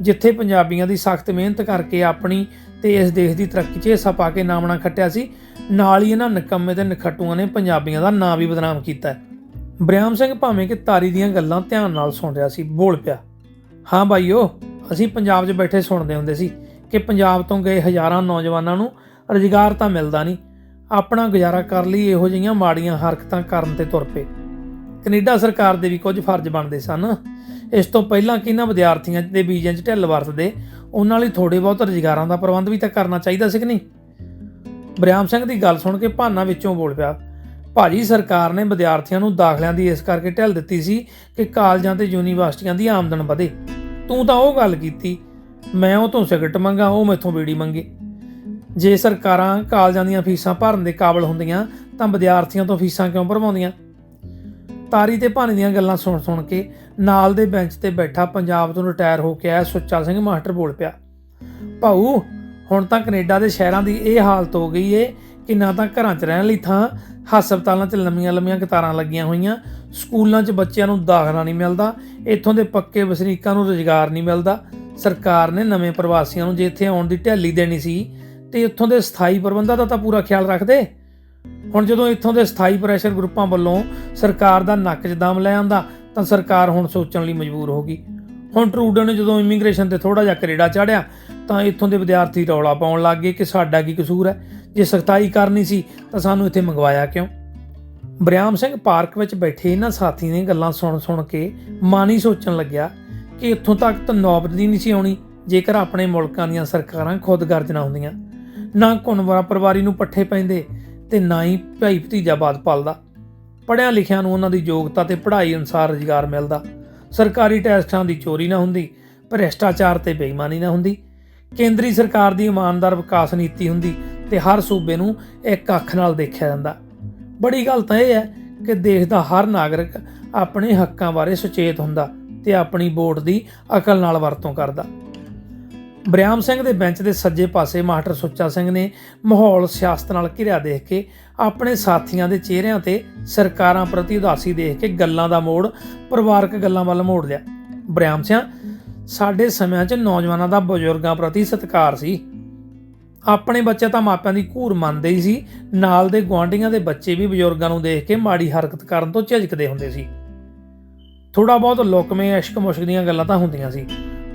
ਜਿੱਥੇ ਪੰਜਾਬੀਆਂ ਦੀ ਸਖਤ ਮਿਹਨਤ ਕਰਕੇ ਆਪਣੀ ਤੇ ਇਸ ਦੇਸ਼ ਦੀ ਤਰੱਕੀ 'ਚ ਹਿੱਸਾ ਪਾ ਕੇ ਨਾਮਣਾ ਖੱਟਿਆ ਸੀ, ਨਾਲ ਹੀ ਇਹਨਾਂ ਨਕੰਮੇ ਤੇ ਨਖੱਟੂਆਂ ਨੇ ਪੰਜਾਬੀਆਂ ਦਾ ਨਾਂ ਵੀ ਬਦਨਾਮ ਕੀਤਾ ਹੈ। ਸਿੰਘ ਭਾਵੇਂ ਕਿ ਤਾਰੀ ਦੀਆਂ ਗੱਲਾਂ ਧਿਆਨ ਨਾਲ ਸੁਣ ਰਿਹਾ ਸੀ, ਬੋਲ ਪਿਆ, ਹਾਂ ਭਾਈਓ ਅਸੀਂ ਪੰਜਾਬ 'ਚ ਬੈਠੇ ਸੁਣਦੇ ਹੁੰਦੇ ਸੀ ਕਿ ਪੰਜਾਬ ਤੋਂ ਗਏ ਹਜ਼ਾਰਾਂ ਨੌਜਵਾਨਾਂ ਨੂੰ ਰੁਜ਼ਗਾਰ ਤਾਂ ਮਿਲਦਾ ਨਹੀਂ ਆਪਣਾ ਗੁਜ਼ਾਰਾ ਕਰ ਲਈ, ਇਹੋ ਜਿਹੀਆਂ ਮਾੜੀਆਂ ਹਰਕਤਾਂ ਕਰਨ ਤੇ ਤੁਰ ਪਏ। ਕੈਨੇਡਾ ਸਰਕਾਰ ਦੇ ਵੀ ਕੁਝ ਫਰਜ਼ ਬਣਦੇ ਸਨ। ਇਸ ਤੋਂ ਪਹਿਲਾਂ ਕਿ ਇਹਨਾਂ ਵਿਦਿਆਰਥੀਆਂ ਦੇ ਬੀਜਾਂ 'ਚ ਢਿੱਲ ਵਰਤਦੇ, ਉਹਨਾਂ ਲਈ ਥੋੜੇ ਬਹੁਤ ਰੁਜ਼ਗਾਰਾਂ ਦਾ ਪ੍ਰਬੰਧ ਵੀ ਤਾਂ ਕਰਨਾ ਚਾਹੀਦਾ ਸੀ ਕਿ ਨਹੀਂ? ਬਰਿਆਮ ਸਿੰਘ ਦੀ ਗੱਲ ਸੁਣ ਕੇ ਭਾਨਾ ਵਿੱਚੋਂ ਬੋਲ ਪਿਆ, ਭਾਜੀ, ਸਰਕਾਰ ਨੇ ਵਿਦਿਆਰਥੀਆਂ ਨੂੰ ਦਾਖਲਿਆਂ ਦੀ ਇਸ ਕਰਕੇ ਢਿੱਲ ਦਿੱਤੀ ਸੀ ਕਿ ਕਾਲਜਾਂ ਤੇ ਯੂਨੀਵਰਸਿਟੀਆਂ ਦੀ ਆਮਦਨ ਵਧੇ। ਤੂੰ ਤਾਂ ਉਹ ਗੱਲ ਕੀਤੀ, ਮੈਂ ਉਹ ਤੋਂ ਸਿਗਰਟ ਮੰਗਾ, ਉਹ ਮੈਥੋਂ ਬੀੜੀ ਮੰਗੇ। ਜੇ ਸਰਕਾਰਾਂ ਕਾਲਜਾਂ ਦੀਆਂ ਫੀਸਾਂ ਭਰਨ ਦੇ ਕਾਬਲ ਹੁੰਦੀਆਂ, ਤਾਂ ਵਿਦਿਆਰਥੀਆਂ ਤੋਂ ਫੀਸਾਂ ਕਿਉਂ ਭਰਵਾਉਂਦੀਆਂ? ਤਾਰੀ ਤੇ ਭਾਨੀ ਦੀਆਂ ਗੱਲਾਂ ਸੁਣ ਸੁਣ ਕੇ ਨਾਲ ਦੇ ਬੈਂਚ ਤੇ ਬੈਠਾ ਪੰਜਾਬ ਤੋਂ ਰਿਟਾਇਰ ਹੋ ਕੇ ਆਇਆ ਸੁੱਚਾ ਸਿੰਘ ਮਾਸਟਰ ਬੋਲ ਪਿਆ। ਭਾਊ, ਹੁਣ ਤਾਂ ਕੈਨੇਡਾ ਦੇ ਸ਼ਹਿਰਾਂ ਦੀ ਇਹ ਹਾਲਤ ਹੋ ਗਈ ਏ ਕਿ ਨਾ ਤਾਂ ਘਰਾਂ 'ਚ ਰਹਿਣ ਲਈ ਥਾਂ, ਹਸਪਤਾਲਾਂ 'ਚ ਲੰਮੀਆਂ ਲੰਮੀਆਂ ਕਤਾਰਾਂ ਲੱਗੀਆਂ ਹੋਈਆਂ, ਸਕੂਲਾਂ 'ਚ ਬੱਚਿਆਂ ਨੂੰ ਦਾਖਲਾ ਨਹੀਂ ਮਿਲਦਾ, ਇੱਥੋਂ ਦੇ ਪੱਕੇ ਵਸਨੀਕਾਂ ਨੂੰ ਰੁਜ਼ਗਾਰ ਨਹੀਂ ਮਿਲਦਾ। ਸਰਕਾਰ ਨੇ ਨਵੇਂ ਪ੍ਰਵਾਸੀਆਂ ਨੂੰ ਜੇ ਇੱਥੇ ਆਉਣ ਦੀ ਢੈਲੀ ਦੇਣੀ ਸੀ ਤੇ ਇੱਥੋਂ ਦੇ ਸਥਾਈ ਪ੍ਰਬੰਧਾਂ ਦਾ ਤਾਂ ਪੂਰਾ ਖਿਆਲ ਰੱਖਦੇ। ਹੁਣ ਜਦੋਂ ਇੱਥੋਂ ਦੇ ਸਥਾਈ ਪ੍ਰੈਸ਼ਰ ਗਰੁੱਪਾਂ ਵੱਲੋਂ ਸਰਕਾਰ ਦਾ ਨੱਕ 'ਚ ਦਮ ਲੈ ਆਂਦਾ ਤਾਂ ਸਰਕਾਰ ਹੁਣ ਸੋਚਣ ਲਈ ਮਜਬੂਰ ਹੋ ਗਈ। ਹੁਣ ਟਰੂਡੋ ਨੇ ਜਦੋਂ ਇਮੀਗ੍ਰੇਸ਼ਨ ਤੇ ਥੋੜਾ ਜਿਹਾ ਕਰੇੜਾ ਚਾੜਿਆ, ਤਾਂ ਇੱਥੋਂ ਦੇ ਵਿਦਿਆਰਥੀ ਰੌਲਾ ਪਾਉਣ ਲੱਗ ਗਏ ਕਿ ਸਾਡਾ ਕੀ ਕਸੂਰ ਹੈ? ਜੇ ਸਖਤਾਈ ਕਰਨੀ ਸੀ, ਤਾਂ ਸਾਨੂੰ ਇੱਥੇ ਮੰਗਵਾਇਆ ਕਿਉਂ? ਬਰਿਆਮ ਸਿੰਘ ਪਾਰਕ ਵਿੱਚ ਬੈਠੇ ਇਹਨਾਂ ਸਾਥੀ ਦੀਆਂ ਗੱਲਾਂ ਸੁਣ ਸੁਣ ਕੇ ਮਨ ਹੀ ਸੋਚਣ ਲੱਗਿਆ ਕਿ ਇੱਥੋਂ ਤੱਕ ਤਾਂ ਨੌਬਤ ਦੀ ਨਹੀਂ ਸੀ ਆਉਣੀ, ਜੇਕਰ ਆਪਣੇ ਮੁਲਕਾਂ ਦੀਆਂ ਸਰਕਾਰਾਂ ਖੁਦਗਰਜ਼ ਨਾ ਹੁੰਦੀਆਂ। ਨਾ ਕੁਨਵਰਾ ਪਰਿਵਾਰੀ ਨੂੰ ਪੱਠੇ ਪੈਂਦੇ ਤੇ ਨਾ ਹੀ ਭਾਈ ਭਤੀਜਾ ਬਾਦ ਪਲਦਾ। ਪੜਿਆ ਲਿਖਿਆ ਨੂੰ ਉਹਨਾਂ ਦੀ ਯੋਗਤਾ ਤੇ ਪੜ੍ਹਾਈ ਅਨੁਸਾਰ ਰੁਜ਼ਗਾਰ ਮਿਲਦਾ। ਸਰਕਾਰੀ ਟੈਸਟਾਂ ਦੀ ਚੋਰੀ ਨਾ ਹੁੰਦੀ, ਭ੍ਰਿਸ਼ਟਾਚਾਰ ਤੇ ਬੇਈਮਾਨੀ ਨਾ ਹੁੰਦੀ। ਕੇਂਦਰੀ ਸਰਕਾਰ ਦੀ ਇਮਾਨਦਾਰ ਵਿਕਾਸ ਨੀਤੀ ਹੁੰਦੀ ਤੇ ਹਰ ਸੂਬੇ ਨੂੰ ਇੱਕ ਅੱਖ ਨਾਲ ਦੇਖਿਆ ਜਾਂਦਾ। ਬੜੀ ਗੱਲ ਤਾਂ ਇਹ ਹੈ ਕਿ ਦੇਸ਼ ਦਾ ਹਰ ਨਾਗਰਿਕ ਆਪਣੇ ਹੱਕਾਂ ਬਾਰੇ ਸੁਚੇਤ ਹੁੰਦਾ ਤੇ ਆਪਣੀ ਵੋਟ ਦੀ ਅਕਲ ਨਾਲ ਵਰਤੋਂ ਕਰਦਾ। ਬਰਿਆਮ ਸਿੰਘ ਦੇ ਬੈਂਚ ਦੇ ਸੱਜੇ ਪਾਸੇ ਮਾਸਟਰ ਸੁੱਚਾ ਸਿੰਘ ਨੇ ਮਾਹੌਲ ਸਿਆਸਤ ਨਾਲ ਘਿਰਿਆ ਦੇਖ ਕੇ ਆਪਣੇ ਸਾਥੀਆਂ ਦੇ ਚਿਹਰਿਆਂ ਤੇ ਸਰਕਾਰਾਂ ਪ੍ਰਤੀ ਉਦਾਸੀ ਦੇਖ ਕੇ ਗੱਲਾਂ ਦਾ ਮੋੜ, ਪਰਿਵਾਰਕ ਗੱਲਾਂ ਵੱਲ ਮੋੜ ਲਿਆ। ਬਰਿਆਮ ਸਿੰਘ ਸਾਡੇ ਸਮਿਆਂ 'ਚ ਨੌਜਵਾਨਾਂ ਦਾ ਬਜ਼ੁਰਗਾਂ ਪ੍ਰਤੀ ਸਤਿਕਾਰ ਸੀ। ਆਪਣੇ ਬੱਚੇ ਤਾਂ ਮਾਪਿਆਂ ਦੀ ਘੂਰ ਮੰਨਦੇ ਹੀ ਸੀ। ਨਾਲ ਦੇ ਗੁਆਂਢੀਆਂ ਦੇ ਬੱਚੇ ਵੀ ਬਜ਼ੁਰਗਾਂ ਨੂੰ ਦੇਖ ਕੇ ਮਾੜੀ ਹਰਕਤ ਕਰਨ ਤੋਂ ਝਿਜਕਦੇ ਹੁੰਦੇ ਸੀ। ਥੋੜਾ ਬਹੁਤ ਲੁਕਵੇਂ ਇਸ਼ਕ ਮੁਸ਼ਕ ਦੀਆਂ ਗੱਲਾਂ ਤਾਂ ਹੁੰਦੀਆਂ ਸੀ।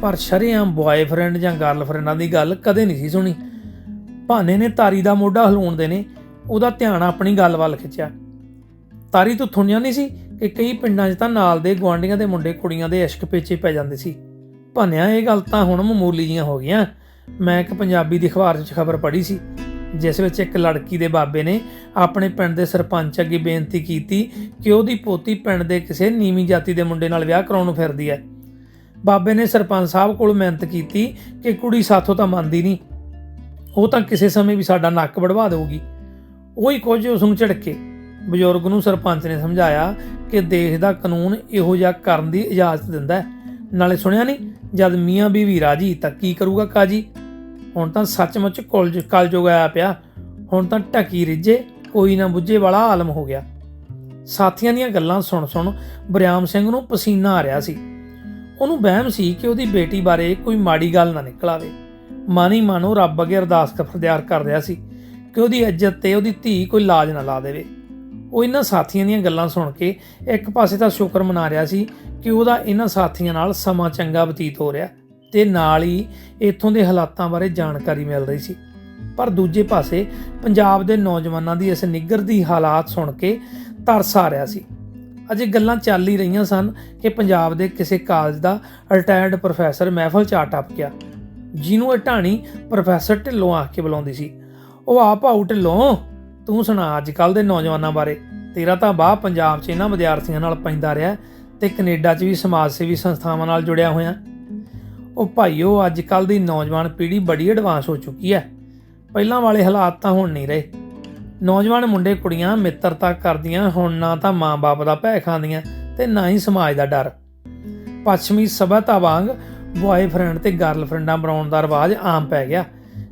ਪਰ ਸ਼ਰੇਆਮ ਬॉयਫ੍ਰੈਂਡ ਜਾਂ ਗਰਲਫ੍ਰੈਂਡਾਂ ਦੀ ਗੱਲ ਕਦੇ ਨਹੀਂ ਸੀ ਸੁਣੀ। ਭਾਨੇ ਨੇ ਤਾਰੀ ਦਾ ਮੋਢਾ ਹਲਾਉਣ ਦੇ ਨੇ ਉਹਦਾ ਧਿਆਨ ਆਪਣੀ ਗੱਲ ਵੱਲ ਖਿੱਚਿਆ। ਤਾਰੀ ਤੋਂ ਥੁਣਿਆ ਨਹੀਂ ਸੀ ਕਿ ਕਈ ਪਿੰਡਾਂ 'ਚ ਤਾਂ ਨਾਲ ਦੇ ਗੁਆਂਢੀਆਂ ਦੇ ਮੁੰਡੇ ਕੁੜੀਆਂ ਦੇ ਇਸ਼ਕ ਪੇਚੇ ਪੈ ਜਾਂਦੇ ਸੀ। ਭਾਨਿਆ, ਇਹ ਗੱਲ ਤਾਂ ਹੁਣ ਮਾਮੂਲੀ ਜੀਆਂ ਹੋ ਗਈਆਂ। ਮੈਂ ਇੱਕ ਪੰਜਾਬੀ ਦੀ ਅਖਬਾਰ 'ਚ ਖਬਰ ਪੜ੍ਹੀ ਸੀ, ਜਿਸ ਵਿੱਚ ਇੱਕ ਲੜਕੀ ਦੇ ਬਾਬੇ ਨੇ ਆਪਣੇ ਪਿੰਡ ਦੇ ਸਰਪੰਚ ਅੱਗੇ ਬੇਨਤੀ ਕੀਤੀ ਕਿ ਉਹਦੀ ਪੋਤੀ ਪਿੰਡ ਦੇ ਕਿਸੇ ਨੀਵੀਂ ਜਾਤੀ ਦੇ ਮੁੰਡੇ ਨਾਲ ਵਿਆਹ ਕਰਾਉਣ ਨੂੰ ਫਿਰਦੀ ਹੈ। ਬਾਬੇ ਨੇ ਸਰਪੰਚ ਸਾਹਿਬ ਕੋਲ ਮਿਹਨਤ ਕੀਤੀ ਕਿ ਕੁੜੀ ਸਾਥੋਂ ਤਾਂ ਮੰਨਦੀ ਨਹੀਂ। ਉਹ ਤਾਂ ਕਿਸੇ ਸਮੇਂ ਵੀ ਸਾਡਾ ਨੱਕ ਵੜਵਾ ਦੇਊਗੀ। ਉਹੀ ਕੁਝ ਉਸ ਨੂੰ ਝੜਕੇ। ਬਜ਼ੁਰਗ ਨੂੰ ਸਰਪੰਚ ਨੇ ਸਮਝਾਇਆ ਕਿ ਦੇਸ਼ ਦਾ ਕਾਨੂੰਨ ਇਹੋ ਜਿਹਾ ਕਰਨ ਦੀ ਇਜਾਜ਼ਤ ਦਿੰਦਾ ਹੈ। ਨਾਲੇ ਸੁਣਿਆ ਨਹੀਂ, ਜਦ ਮੀਆਂ ਬੀਵੀ ਰਾਜੀ, ਤਾਂ ਕੀ ਕਰੂਗਾ ਕਾਜੀ? ਹੁਣ ਤਾਂ ਸੱਚਮੁੱਚ ਕੁਲਜ ਕਲਯੁਗ ਆਇਆ ਪਿਆ। ਹੁਣ ਤਾਂ ਢਕੀ ਰਿੱਝੇ, ਕੋਈ ਨਾ ਬੁੱਝੇ ਵਾਲਾ ਆਲਮ ਹੋ ਗਿਆ। ਸਾਥੀਆਂ ਦੀਆਂ ਗੱਲਾਂ ਸੁਣ ਸੁਣ ਬਰਿਆਮ ਸਿੰਘ ਨੂੰ ਪਸੀਨਾ ਆ ਰਿਹਾ ਸੀ। ਉਹਨੂੰ ਵਹਿਮ ਸੀ ਕਿ ਉਹਦੀ ਬੇਟੀ ਬਾਰੇ ਕੋਈ ਮਾੜੀ ਗੱਲ ਨਾ ਨਿਕਲ ਆਵੇ। ਮਨ ਹੀ ਮਨ ਉਹ ਰੱਬ ਅੱਗੇ ਅਰਦਾਸ ਫਰਦਿਆਰ ਕਰ ਰਿਹਾ ਸੀ ਕਿ ਉਹਦੀ ਇੱਜ਼ਤ ਤੇ ਉਹਦੀ ਧੀ ਕੋਈ ਲਾਜ ਨਾ ਲਾ ਦੇਵੇ। ਉਹ ਇਹਨਾਂ ਸਾਥੀਆਂ ਦੀਆਂ ਗੱਲਾਂ ਸੁਣ ਕੇ ਇੱਕ ਪਾਸੇ ਤਾਂ ਸ਼ੁਕਰ ਮਨਾ ਰਿਹਾ ਸੀ ਕਿ ਉਹਦਾ ਇਹਨਾਂ ਸਾਥੀਆਂ ਨਾਲ ਸਮਾਂ ਚੰਗਾ ਬਤੀਤ ਹੋ ਰਿਹਾ ਤੇ ਨਾਲ ਹੀ ਇੱਥੋਂ ਦੇ ਹਾਲਾਤਾਂ ਬਾਰੇ ਜਾਣਕਾਰੀ ਮਿਲ ਰਹੀ ਸੀ। ਪਰ ਦੂਜੇ ਪਾਸੇ ਪੰਜਾਬ ਦੇ ਨੌਜਵਾਨਾਂ ਦੀ ਇਸ ਨਿੱਗਰ ਦੀ ਹਾਲਾਤ ਸੁਣ ਕੇ ਤਰਸ ਆ ਰਿਹਾ ਸੀ। ਅਜੇ ਗੱਲਾਂ ਚੱਲ ਹੀ ਰਹੀਆਂ ਸਨ ਕਿ ਪੰਜਾਬ ਦੇ ਕਿਸੇ ਕਾਲਜ ਦਾ ਰਿਟਾਇਰਡ ਪ੍ਰੋਫੈਸਰ ਮਹਿਫਲ ਚ ਆ ਟੱਪ ਗਿਆ। ਜਿਹਨੂੰ ਇਹ ਢਾਣੀ ਪ੍ਰੋਫੈਸਰ ਢਿੱਲੋਂ ਆ ਕੇ ਬੁਲਾਉਂਦੀ ਸੀ। ਉਹ ਆ ਭਾਊ ਢਿੱਲੋਂ, ਤੂੰ ਸੁਣਾ ਅੱਜ ਕੱਲ ਦੇ ਨੌਜਵਾਨਾਂ ਬਾਰੇ। ਤੇਰਾ ਤਾਂ ਬਾਹ ਪੰਜਾਬ 'ਚ ਇਹਨਾਂ ਵਿਦਿਆਰਥੀਆਂ ਨਾਲ ਪੈਂਦਾ ਰਿਹਾ ਤੇ ਕੈਨੇਡਾ 'ਚ ਵੀ ਸਮਾਜ ਸੇਵੀ ਸੰਸਥਾਵਾਂ ਨਾਲ ਜੁੜਿਆ ਹੋਇਆ। ਉਹ ਭਾਈਓ ਅੱਜ ਕੱਲ ਦੀ ਨੌਜਵਾਨ ਪੀੜ੍ਹੀ ਬੜੀ ਐਡਵਾਂਸ ਹੋ ਚੁੱਕੀ ਹੈ। ਪਹਿਲਾਂ ਵਾਲੇ ਹਾਲਾਤ ਤਾਂ ਹੁਣ ਨਹੀਂ ਰਹੇ। ਨੌਜਵਾਨ ਮੁੰਡੇ ਕੁੜੀਆਂ ਮਿੱਤਰਤਾ ਕਰਦੀਆਂ, ਹੁਣ ਨਾ ਤਾਂ ਮਾਂ-ਬਾਪ ਦਾ ਭੈ ਖਾਂਦੀਆਂ ਤੇ ਨਾ ਹੀ ਸਮਾਜ ਦਾ ਡਰ। ਪੱਛਮੀ ਸਭਿਅਤਾ ਵਾਂਗ ਬॉयਫ੍ਰੈਂਡ ਤੇ ਗਰਲਫ੍ਰੈਂਡਾਂ ਬਣਾਉਣ ਦਾ ਰਿਵਾਜ ਆਮ ਪੈ ਗਿਆ।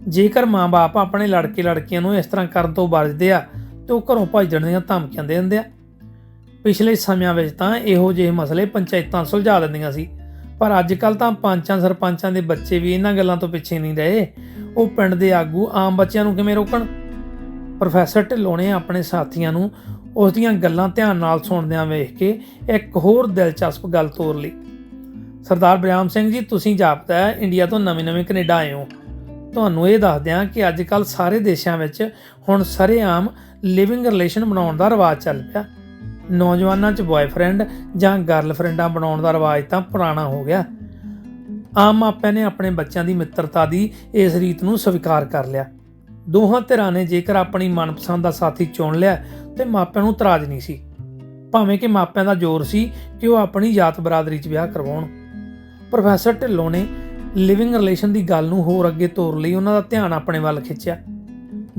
ਜੇਕਰ ਮਾਂ-ਬਾਪ ਆਪਣੇ ਲੜਕੇ ਲੜਕੀਆਂ ਨੂੰ ਇਸ ਤਰ੍ਹਾਂ ਕਰਨ ਤੋਂ ਵਰਜਦੇ ਆ, ਤੇ ਉਹ ਘਰੋਂ ਭੱਜਣ ਦੀਆਂ ਧਮਕੀਆਂ ਦੇ ਦਿੰਦੇ ਆ। ਪਿਛਲੇ ਸਮਿਆਂ ਵਿੱਚ ਤਾਂ ਇਹੋ ਜਿਹੇ ਮਸਲੇ ਪੰਚਾਇਤਾਂ ਸੁਲਝਾ ਦਿੰਦੀਆਂ ਸੀ। ਪਰ ਅੱਜ ਕੱਲ ਤਾਂ ਪੰਚਾਂ, ਸਰਪੰਚਾਂ ਦੇ ਬੱਚੇ ਵੀ ਇਹਨਾਂ ਗੱਲਾਂ ਤੋਂ ਪਿੱਛੇ ਨਹੀਂ ਰਹੇ। ਉਹ ਪਿੰਡ ਦੇ ਆਗੂ ਆਮ ਬੱਚਿਆਂ ਨੂੰ ਕਿਵੇਂ ਰੋਕਣ? ਪ੍ਰੋਫੈਸਰ ਢਿੱਲੋਂ ਨੇ ਆਪਣੇ ਸਾਥੀਆਂ ਨੂੰ ਉਸ ਦੀਆਂ ਗੱਲਾਂ ਧਿਆਨ ਨਾਲ ਸੁਣਦਿਆਂ ਵੇਖ ਕੇ ਇੱਕ ਹੋਰ ਦਿਲਚਸਪ ਗੱਲ ਤੋਰ ਲਈ। ਸਰਦਾਰ ਬ੍ਰਿਆਮ ਸਿੰਘ ਜੀ, ਤੁਸੀਂ ਜਾਪਦਾ ਇੰਡੀਆ ਤੋਂ ਨਵੇਂ-ਨਵੇਂ ਕੈਨੇਡਾ ਆਏ ਹੋ। ਤੁਹਾਨੂੰ ਇਹ ਦੱਸਦਿਆਂ ਕਿ ਅੱਜ ਕੱਲ ਸਾਰੇ ਦੇਸ਼ਾਂ ਵਿੱਚ ਹੁਣ ਸਰੇਆਮ ਲਿਵਿੰਗ ਰਿਲੇਸ਼ਨ ਬਣਾਉਣ ਦਾ ਰਿਵਾਜ ਚੱਲ ਪਿਆ। ਨੌਜਵਾਨਾਂ 'ਚ ਬॉयਫ੍ਰੈਂਡ ਜਾਂ ਗਰਲਫ੍ਰੈਂਡਾਂ ਬਣਾਉਣ ਦਾ ਰਿਵਾਜ ਤਾਂ ਪੁਰਾਣਾ ਹੋ ਗਿਆ। ਆਮ ਮਾਪਿਆਂ ਨੇ ਆਪਣੇ ਬੱਚਿਆਂ ਦੀ ਮਿੱਤਰਤਾ ਦੀ ਇਸ ਰੀਤ ਨੂੰ ਸਵੀਕਾਰ ਕਰ ਲਿਆ। ਦੋਹਾਂ ਧਿਰਾਂ ਨੇ ਜੇਕਰ ਆਪਣੀ ਮਨਪਸੰਦ ਦਾ ਸਾਥੀ ਚੁਣ ਲਿਆ ਤੇ ਮਾਪਿਆਂ ਨੂੰ ਤਰਾਜ ਨਹੀਂ ਸੀ। ਭਾਵੇਂ ਕਿ ਮਾਪਿਆਂ ਦਾ ਜ਼ੋਰ ਸੀ ਕਿ ਉਹ ਆਪਣੀ ਜਾਤ ਬਰਾਦਰੀ 'ਚ ਵਿਆਹ ਕਰਵਾਉਣ। ਪ੍ਰੋਫੈਸਰ ਢਿੱਲੋਂ ਨੇ ਲਿਵਿੰਗ ਰਿਲੇਸ਼ਨ ਦੀ ਗੱਲ ਨੂੰ ਹੋਰ ਅੱਗੇ ਤੋਰ ਲਈ ਉਹਨਾਂ ਦਾ ਧਿਆਨ ਆਪਣੇ ਵੱਲ ਖਿੱਚਿਆ।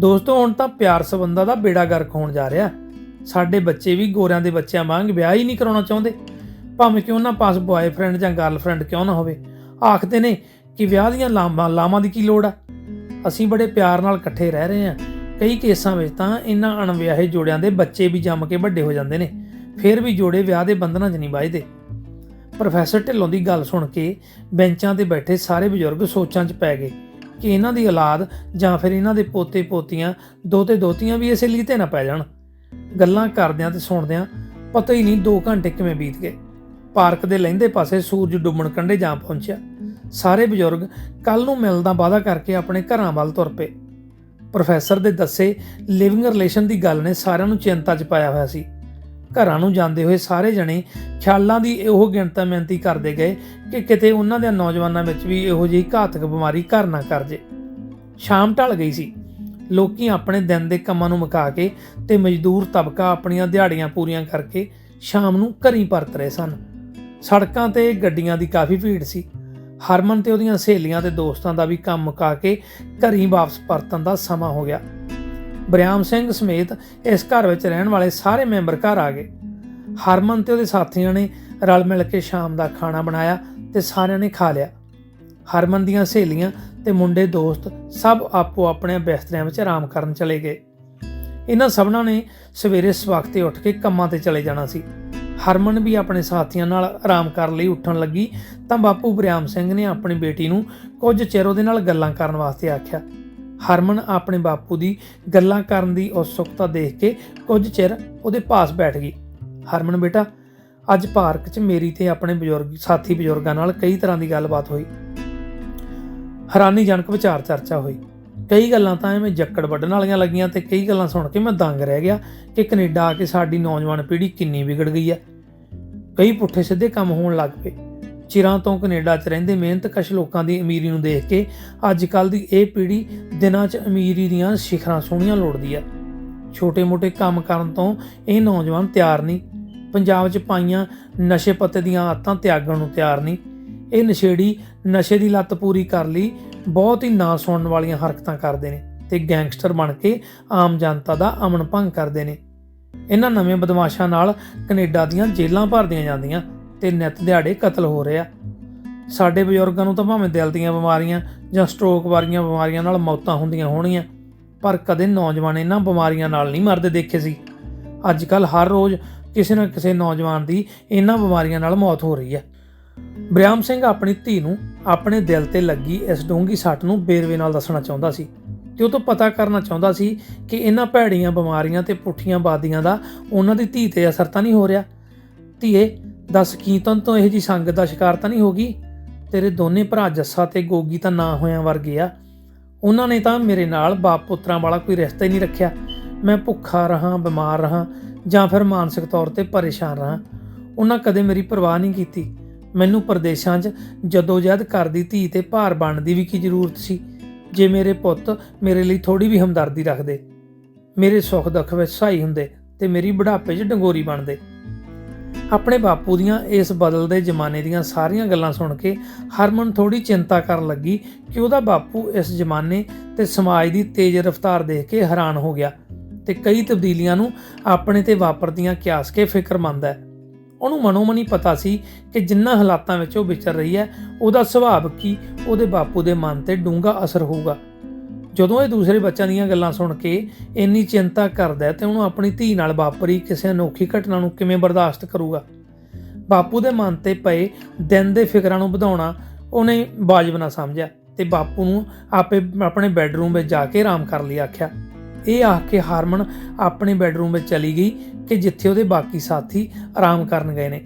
ਦੋਸਤੋ, ਹੁਣ ਤਾਂ ਪਿਆਰ ਸਬੰਧਾਂ ਦਾ ਬੇੜਾ ਗਰਕ ਹੋਣ ਜਾ ਰਿਹਾ। ਸਾਡੇ ਬੱਚੇ ਵੀ ਗੋਰਿਆਂ ਦੇ ਬੱਚਿਆਂ ਵਾਂਗ ਵਿਆਹ ਹੀ ਨਹੀਂ ਕਰਾਉਣਾ ਚਾਹੁੰਦੇ। ਭਾਵੇਂ ਕਿ ਉਹਨਾਂ ਪਾਸ ਬॉयਫ੍ਰੈਂਡ ਜਾਂ ਗਰਲਫ੍ਰੈਂਡ ਕਿਉਂ ਨਾ ਹੋਵੇ। ਆਖਦੇ ਨੇ ਕਿ ਵਿਆਹ ਦੀਆਂ ਲਾਮਾਂ ਲਾਮਾਂ ਦੀ ਕੀ ਲੋੜ ਆ? ਅਸੀਂ ਬੜੇ ਪਿਆਰ ਨਾਲ ਇਕੱਠੇ ਰਹਿ ਰਹੇ ਹਾਂ। ਕਈ ਕੇਸਾਂ ਵਿੱਚ ਤਾਂ ਇਹਨਾਂ ਅਣਵਿਆਹੇ ਜੋੜਿਆਂ ਦੇ ਬੱਚੇ ਵੀ ਜੰਮ ਕੇ ਵੱਡੇ ਹੋ ਜਾਂਦੇ ਨੇ, ਫਿਰ ਵੀ ਜੋੜੇ ਵਿਆਹ ਦੇ ਬੰਧਨਾਂ 'ਚ ਨਹੀਂ ਵੱਜਦੇ। ਪ੍ਰੋਫੈਸਰ ਢਿੱਲੋਂ ਦੀ ਗੱਲ ਸੁਣ ਕੇ ਬੈਂਚਾਂ ਤੇ ਬੈਠੇ ਸਾਰੇ ਬਜ਼ੁਰਗ ਸੋਚਾਂ 'ਚ ਪੈ ਗਏ ਕਿ ਇਹਨਾਂ ਦੀ ਔਲਾਦ ਜਾਂ ਫਿਰ ਇਹਨਾਂ ਦੇ ਪੋਤੇ ਪੋਤੀਆਂ ਦੋਤੇ ਦੋਤੀਆਂ ਵੀ ਇਸੇ ਲਈ ਤੇ ਨਾ ਪੈ ਜਾਣ। ਗੱਲਾਂ ਕਰਦਿਆਂ ਤੇ ਸੁਣਦਿਆਂ ਪਤਾ ਹੀ ਨਹੀਂ 2 ਘੰਟੇ ਕਿਵੇਂ ਬੀਤ ਗਏ। ਪਾਰਕ ਦੇ ਲਹਿੰਦੇ ਪਾਸੇ ਸੂਰਜ ਡੁੱਬਣ ਕੰਢੇ ਜਾ ਪਹੁੰਚਿਆ। ਸਾਰੇ ਬਜ਼ੁਰਗ ਕੱਲ ਨੂੰ ਮਿਲਣ ਦਾ ਵਾਅਦਾ ਕਰਕੇ ਆਪਣੇ ਘਰਾਂ ਵੱਲ ਤੁਰ ਪਏ। ਪ੍ਰੋਫੈਸਰ ਦੇ ਦੱਸੇ ਲਿਵਿੰਗ ਰਿਲੇਸ਼ਨ ਦੀ ਗੱਲ ਨੇ ਸਾਰਿਆਂ ਨੂੰ ਚਿੰਤਾ 'ਚ ਪਾਇਆ ਹੋਇਆ ਸੀ। ਘਰਾਂ ਨੂੰ ਜਾਂਦੇ ਹੋਏ ਸਾਰੇ ਜਣੇ ਖਿਆਲਾਂ ਦੀ ਇਹੋ ਗਿਣਤਾ ਮਿਹਨਤੀ ਕਰਦੇ ਗਏ ਕਿ ਕਿਤੇ ਉਹਨਾਂ ਦੇ ਨੌਜਵਾਨਾਂ ਵਿੱਚ ਵੀ ਇਹੋ ਜਿਹੀ ਘਾਤਕ ਬਿਮਾਰੀ ਘਰ ਨਾ ਕਰ ਜੇ। ਸ਼ਾਮ ਢਲ ਗਈ ਸੀ। ਲੋਕੀ ਆਪਣੇ ਦਿਨ ਦੇ ਕੰਮਾਂ ਨੂੰ ਮੁਕਾ ਕੇ ਤੇ ਮਜ਼ਦੂਰ ਤਬਕਾ ਆਪਣੀਆਂ ਦਿਹਾੜੀਆਂ ਪੂਰੀਆਂ ਕਰਕੇ ਸ਼ਾਮ ਨੂੰ ਘਰੀ ਪਰਤ ਰਹੇ ਸਨ। ਸੜਕਾਂ ਤੇ ਗੱਡੀਆਂ ਦੀ ਕਾਫੀ ਭੀੜ ਸੀ। ਹਰਮਨ ਤੇ ਉਹਦੀਆਂ ਸਹੇਲੀਆਂ ਤੇ ਦੋਸਤਾਂ ਦਾ ਵੀ ਕੰਮ ਮੁਕਾ ਕੇ ਘਰੀਂ ਵਾਪਸ ਪਰਤਣ ਦਾ ਸਮਾਂ ਹੋ ਗਿਆ। ਬਰਿਆਮ ਸਿੰਘ ਸਮੇਤ ਇਸ ਘਰ ਵਿੱਚ ਰਹਿਣ ਵਾਲੇ ਸਾਰੇ ਮੈਂਬਰ ਘਰ ਆ ਗਏ। ਹਰਮਨ ਤੇ ਉਹਦੇ ਸਾਥੀਆਂ ਨੇ ਰਲ ਮਿਲ ਕੇ ਸ਼ਾਮ ਦਾ ਖਾਣਾ ਬਣਾਇਆ ਤੇ ਸਾਰਿਆਂ ਨੇ ਖਾ ਲਿਆ। ਹਰਮਨ ਦੀਆਂ ਸਹੇਲੀਆਂ ਤੇ ਮੁੰਡੇ ਦੋਸਤ ਸਭ ਆਪੋ ਆਪਣੇ ਬਿਸਤਰਿਆਂ ਵਿੱਚ ਆਰਾਮ ਕਰਨ ਚਲੇ ਗਏ। ਇਹਨਾਂ ਸਭਨਾਂ ਨੇ ਸਵੇਰੇ ਸਵਖਤੇ ਉੱਠ ਕੇ ਕੰਮਾਂ ਤੇ ਚਲੇ ਜਾਣਾ ਸੀ। ਹਰਮਨ ਵੀ ਆਪਣੇ ਸਾਥੀਆਂ ਨਾਲ ਆਰਾਮ ਕਰਨ ਲਈ, ਉੱਠਣ ਲੱਗੀ ਤਾਂ ਬਾਪੂ ਬਰਿਆਮ ਸਿੰਘ ਨੇ ਆਪਣੀ ਬੇਟੀ ਨੂੰ ਕੁਝ ਚਿਰ ਉਹਦੇ ਨਾਲ ਗੱਲਾਂ ਕਰਨ ਵਾਸਤੇ ਆਖਿਆ। ਹਰਮਨ ਆਪਣੇ ਬਾਪੂ ਦੀ ਗੱਲਾਂ ਕਰਨ ਦੀ ਉਤਸੁਕਤਾ ਦੇਖ ਕੇ ਕੁਝ ਚਿਰ ਉਹਦੇ ਪਾਸ ਬੈਠ ਗਈ। ਹਰਮਨ, ਬੇਟਾ, ਅੱਜ ਪਾਰਕ 'ਚ ਮੇਰੀ ਤੇ ਆਪਣੇ ਬਜ਼ੁਰਗ, ਸਾਥੀ ਬਜ਼ੁਰਗਾਂ ਨਾਲ ਕਈ ਤਰ੍ਹਾਂ ਦੀ ਗੱਲਬਾਤ ਹੋਈ। ਹੈਰਾਨੀਜਨਕ ਵਿਚਾਰ ਚਰਚਾ ਹੋਈ। ਕਈ ਗੱਲਾਂ ਤਾਂ ਐਵੇਂ ਜੱਕੜ ਵੱਢਣ ਵਾਲੀਆਂ ਲੱਗੀਆਂ ਤੇ ਕਈ ਗੱਲਾਂ ਸੁਣ ਕੇ ਮੈਂ ਦੰਗ ਰਹਿ ਗਿਆ ਕਿ ਕੈਨੇਡਾ ਆ ਕੇ ਸਾਡੀ ਨੌਜਵਾਨ ਪੀੜ੍ਹੀ ਕਿੰਨੀ ਵਿਗੜ ਗਈ ਹੈ। ਕਈ ਪੁੱਠੇ ਸਿੱਧੇ ਕੰਮ ਹੋਣ ਲੱਗ ਪਏ। ਚਿਰਾਂ ਤੋਂ ਕੈਨੇਡਾ 'ਚ ਰਹਿੰਦੇ ਮਿਹਨਤਕਸ਼ ਲੋਕਾਂ ਦੀ ਅਮੀਰੀ ਨੂੰ ਦੇਖ ਕੇ ਅੱਜ ਕੱਲ ਦੀ ਇਹ ਪੀੜ੍ਹੀ ਦਿਨਾਂ 'ਚ ਅਮੀਰੀ ਦੀਆਂ ਸਿਖਰਾਂ ਸੋਹਣੀਆਂ ਲੋੜਦੀ ਹੈ ਛੋਟੇ-ਮੋਟੇ ਕੰਮ ਕਰਨ ਤੋਂ ਇਹ ਨੌਜਵਾਨ ਤਿਆਰ ਨਹੀਂ। ਪੰਜਾਬ 'ਚ ਪਾਈਆਂ ਨਸ਼ੇ ਪੱਤੇ ਦੀਆਂ ਆਦਤਾਂ ਤਿਆਗਣ ਨੂੰ ਤਿਆਰ ਨਹੀਂ। ਇਹ ਨਸ਼ੇੜੀ ਨਸ਼ੇ ਦੀ ਲੱਤ ਪੂਰੀ ਕਰ ਲਈ, ਬਹੁਤ ਹੀ ਨਾ ਸੁਣਨ ਵਾਲੀਆਂ ਹਰਕਤਾਂ ਕਰਦੇ ਨੇ ਤੇ ਗੈਂਗਸਟਰ ਬਣ ਕੇ ਆਮ ਜਨਤਾ ਦਾ ਅਮਨ ਭੰਗ ਕਰਦੇ ਨੇ। ਇਹਨਾਂ ਨਵੇਂ ਬਦਮਾਸ਼ਾਂ ਨਾਲ ਕੈਨੇਡਾ ਦੀਆਂ ਜੇਲ੍ਹਾਂ ਭਰਦੀਆਂ ਜਾਂਦੀਆਂ ਤੇ ਨਿਤ ਦਿਹਾੜੇ ਕਤਲ ਹੋ ਰਹੇ ਆ। ਸਾਡੇ ਬਜ਼ੁਰਗਾਂ ਨੂੰ ਤਾਂ ਭਾਵੇਂ ਦਿਲ ਦੀਆਂ ਬਿਮਾਰੀਆਂ ਜਾਂ ਸਟ੍ਰੋਕ ਵਾਲੀਆਂ ਬਿਮਾਰੀਆਂ ਨਾਲ ਮੌਤਾਂ ਹੁੰਦੀਆਂ ਹੋਣੀਆਂ ਪਰ ਕਦੇ ਨੌਜਵਾਨ ਇਹਨਾਂ ਬਿਮਾਰੀਆਂ ਨਾਲ ਨਹੀਂ ਮਰਦੇ ਦੇਖੇ ਸੀ। ਅੱਜ ਕੱਲ ਹਰ ਰੋਜ਼ ਕਿਸੇ ਨਾ ਕਿਸੇ ਨੌਜਵਾਨ ਦੀ ਇਹਨਾਂ ਬਿਮਾਰੀਆਂ ਨਾਲ ਮੌਤ ਹੋ ਰਹੀ ਹੈ। ਬ੍ਰਿਆਮ ਸਿੰਘ ਆਪਣੀ ਧੀ ਨੂੰ ਆਪਣੇ ਦਿਲ ਤੇ ਲੱਗੀ ਇਸ ਡੂੰਗੀ ਸੱਟ ਨੂੰ ਬੇਰਵੇ ਨਾਲ ਦੱਸਣਾ ਚਾਹੁੰਦਾ ਸੀ। ਤੇ ਉਹ ਤੋਂ ਪਤਾ ਕਰਨਾ ਚਾਹੁੰਦਾ ਸੀ ਕਿ ਇਹਨਾਂ ਭੈੜੀਆਂ ਬਿਮਾਰੀਆਂ ਤੇ ਪੁੱਠੀਆਂ ਬਾਦੀਆਂ ਦਾ ਉਹਨਾਂ ਦੀ ਧੀ ਤੇ ਅਸਰ ਤਾਂ ਨਹੀਂ ਹੋ ਰਿਹਾ। ਧੀਏ, ਦੱਸ ਕੀਤਨ ਤੋਂ ਇਹ ਜੀ ਸੰਗਤ ਦਾ ਸ਼ਿਕਾਰ ਤਾਂ ਨਹੀਂ ਹੋਗੀ ਤੇਰੇ ਦੋਨੇ ਭਰਾ ਜੱਸਾ ਤੇ ਗੋਗੀ ਤਾਂ ਨਾ ਹੋਇਆਂ ਵਰਗੇ ਆ। ਉਹਨਾਂ ਨੇ ਤਾਂ ਮੇਰੇ ਨਾਲ ਬਾਪ ਪੁੱਤਰਾਂ ਵਾਲਾ ਕੋਈ ਰਿਸ਼ਤਾ ਹੀ ਨਹੀਂ ਰੱਖਿਆ। ਮੈਂ ਭੁੱਖਾ ਰਹਾ, ਬਿਮਾਰ ਰਹਾ ਜਾਂ ਫਿਰ ਮਾਨਸਿਕ ਤੌਰ ਤੇ ਪਰੇਸ਼ਾਨ ਰਹਾ। ਉਹਨਾਂ ਕਦੇ ਮੇਰੀ ਪਰਵਾਹ ਨਹੀਂ ਕੀਤੀ। ਮੈਨੂੰ ਪਰਦੇਸ਼ਾਂ 'ਚ ਜਦੋਂ ਜਦ ਕਰਦੀ ਧੀ ਤੇ ਭਾਰ ਬਣਨ ਦੀ ਵੀ ਕੀ ਜ਼ਰੂਰਤ ਸੀ? ਜੇ ਮੇਰੇ ਪੁੱਤ ਮੇਰੇ ਲਈ ਥੋੜੀ ਵੀ ਹਮਦਰਦੀ ਰੱਖਦੇ, ਮੇਰੇ ਸੁੱਖ ਦੁੱਖ ਵਿੱਚ ਸਹਾਈ ਹੁੰਦੇ ਤੇ ਮੇਰੀ ਬੁਢਾਪੇ 'ਚ ਡੰਗੋਰੀ ਬਣਦੇ। ਆਪਣੇ ਬਾਪੂ ਦੀਆਂ ਇਸ ਬਦਲਦੇ ਜ਼ਮਾਨੇ ਦੀਆਂ ਸਾਰੀਆਂ ਗੱਲਾਂ ਸੁਣ ਕੇ ਹਰਮਨ ਥੋੜੀ ਚਿੰਤਾ ਕਰਨ ਲੱਗੀ ਕਿ ਉਹਦਾ ਬਾਪੂ ਇਸ ਜ਼ਮਾਨੇ ਤੇ ਸਮਾਜ ਦੀ ਤੇਜ਼ ਰਫ਼ਤਾਰ ਦੇਖ ਕੇ ਹੈਰਾਨ ਹੋ ਗਿਆ ਤੇ ਕਈ ਤਬਦੀਲੀਆਂ ਨੂੰ ਆਪਣੇ ਤੇ ਵਾਪਰਦੀਆਂ ਕਿਆਸ ਕੇ ਫਿਕਰਮੰਦ ਹੈ। ਉਹਨੂੰ ਮਨੋਮਨੀ ਪਤਾ ਸੀ ਕਿ ਜਿੰਨਾ ਹਾਲਾਤਾਂ ਵਿੱਚ ਉਹ ਵਿਚਰ ਰਹੀ ਹੈ, ਉਹਦਾ ਸੁਭਾਅ ਕੀ, ਉਹਦੇ ਬਾਪੂ ਦੇ ਮਨ ਤੇ ਡੂੰਘਾ ਅਸਰ ਹੋਊਗਾ। ਜਦੋਂ ਇਹ ਦੂਸਰੇ ਬੱਚਿਆਂ ਦੀਆਂ ਗੱਲਾਂ ਸੁਣ ਕੇ ਇੰਨੀ ਚਿੰਤਾ ਕਰਦਾ ਹੈ ਤੇ ਉਹਨੂੰ ਆਪਣੀ ਧੀ ਨਾਲ ਵਾਪਰੀ ਕਿਸੇ ਅਨੋਖੀ ਘਟਨਾ ਨੂੰ ਕਿਵੇਂ ਬਰਦਾਸ਼ਤ ਕਰੂਗਾ? ਬਾਪੂ ਦੇ ਮਨ ਤੇ ਪਏ ਦਿਨ ਦੇ ਫਿਕਰਾਂ ਨੂੰ ਵਧਾਉਣਾ ਉਹਨੇ ਵਾਜਬ ਨਾ ਸਮਝਿਆ ਤੇ ਬਾਪੂ ਨੂੰ ਆਪੇ ਆਪਣੇ ਬੈੱਡਰੂਮ ਵਿੱਚ ਜਾ ਕੇ ਆਰਾਮ ਕਰਨ ਲਈ ਆਖਿਆ। ਇਹ ਆਖ ਕੇ ਹਾਰਮਨ ਆਪਣੇ ਬੈੱਡਰੂਮ ਵਿੱਚ ਚਲੀ ਗਈ ਕਿ ਜਿੱਥੇ ਉਹਦੇ ਬਾਕੀ ਸਾਥੀ ਆਰਾਮ ਕਰਨ ਗਏ ਨੇ।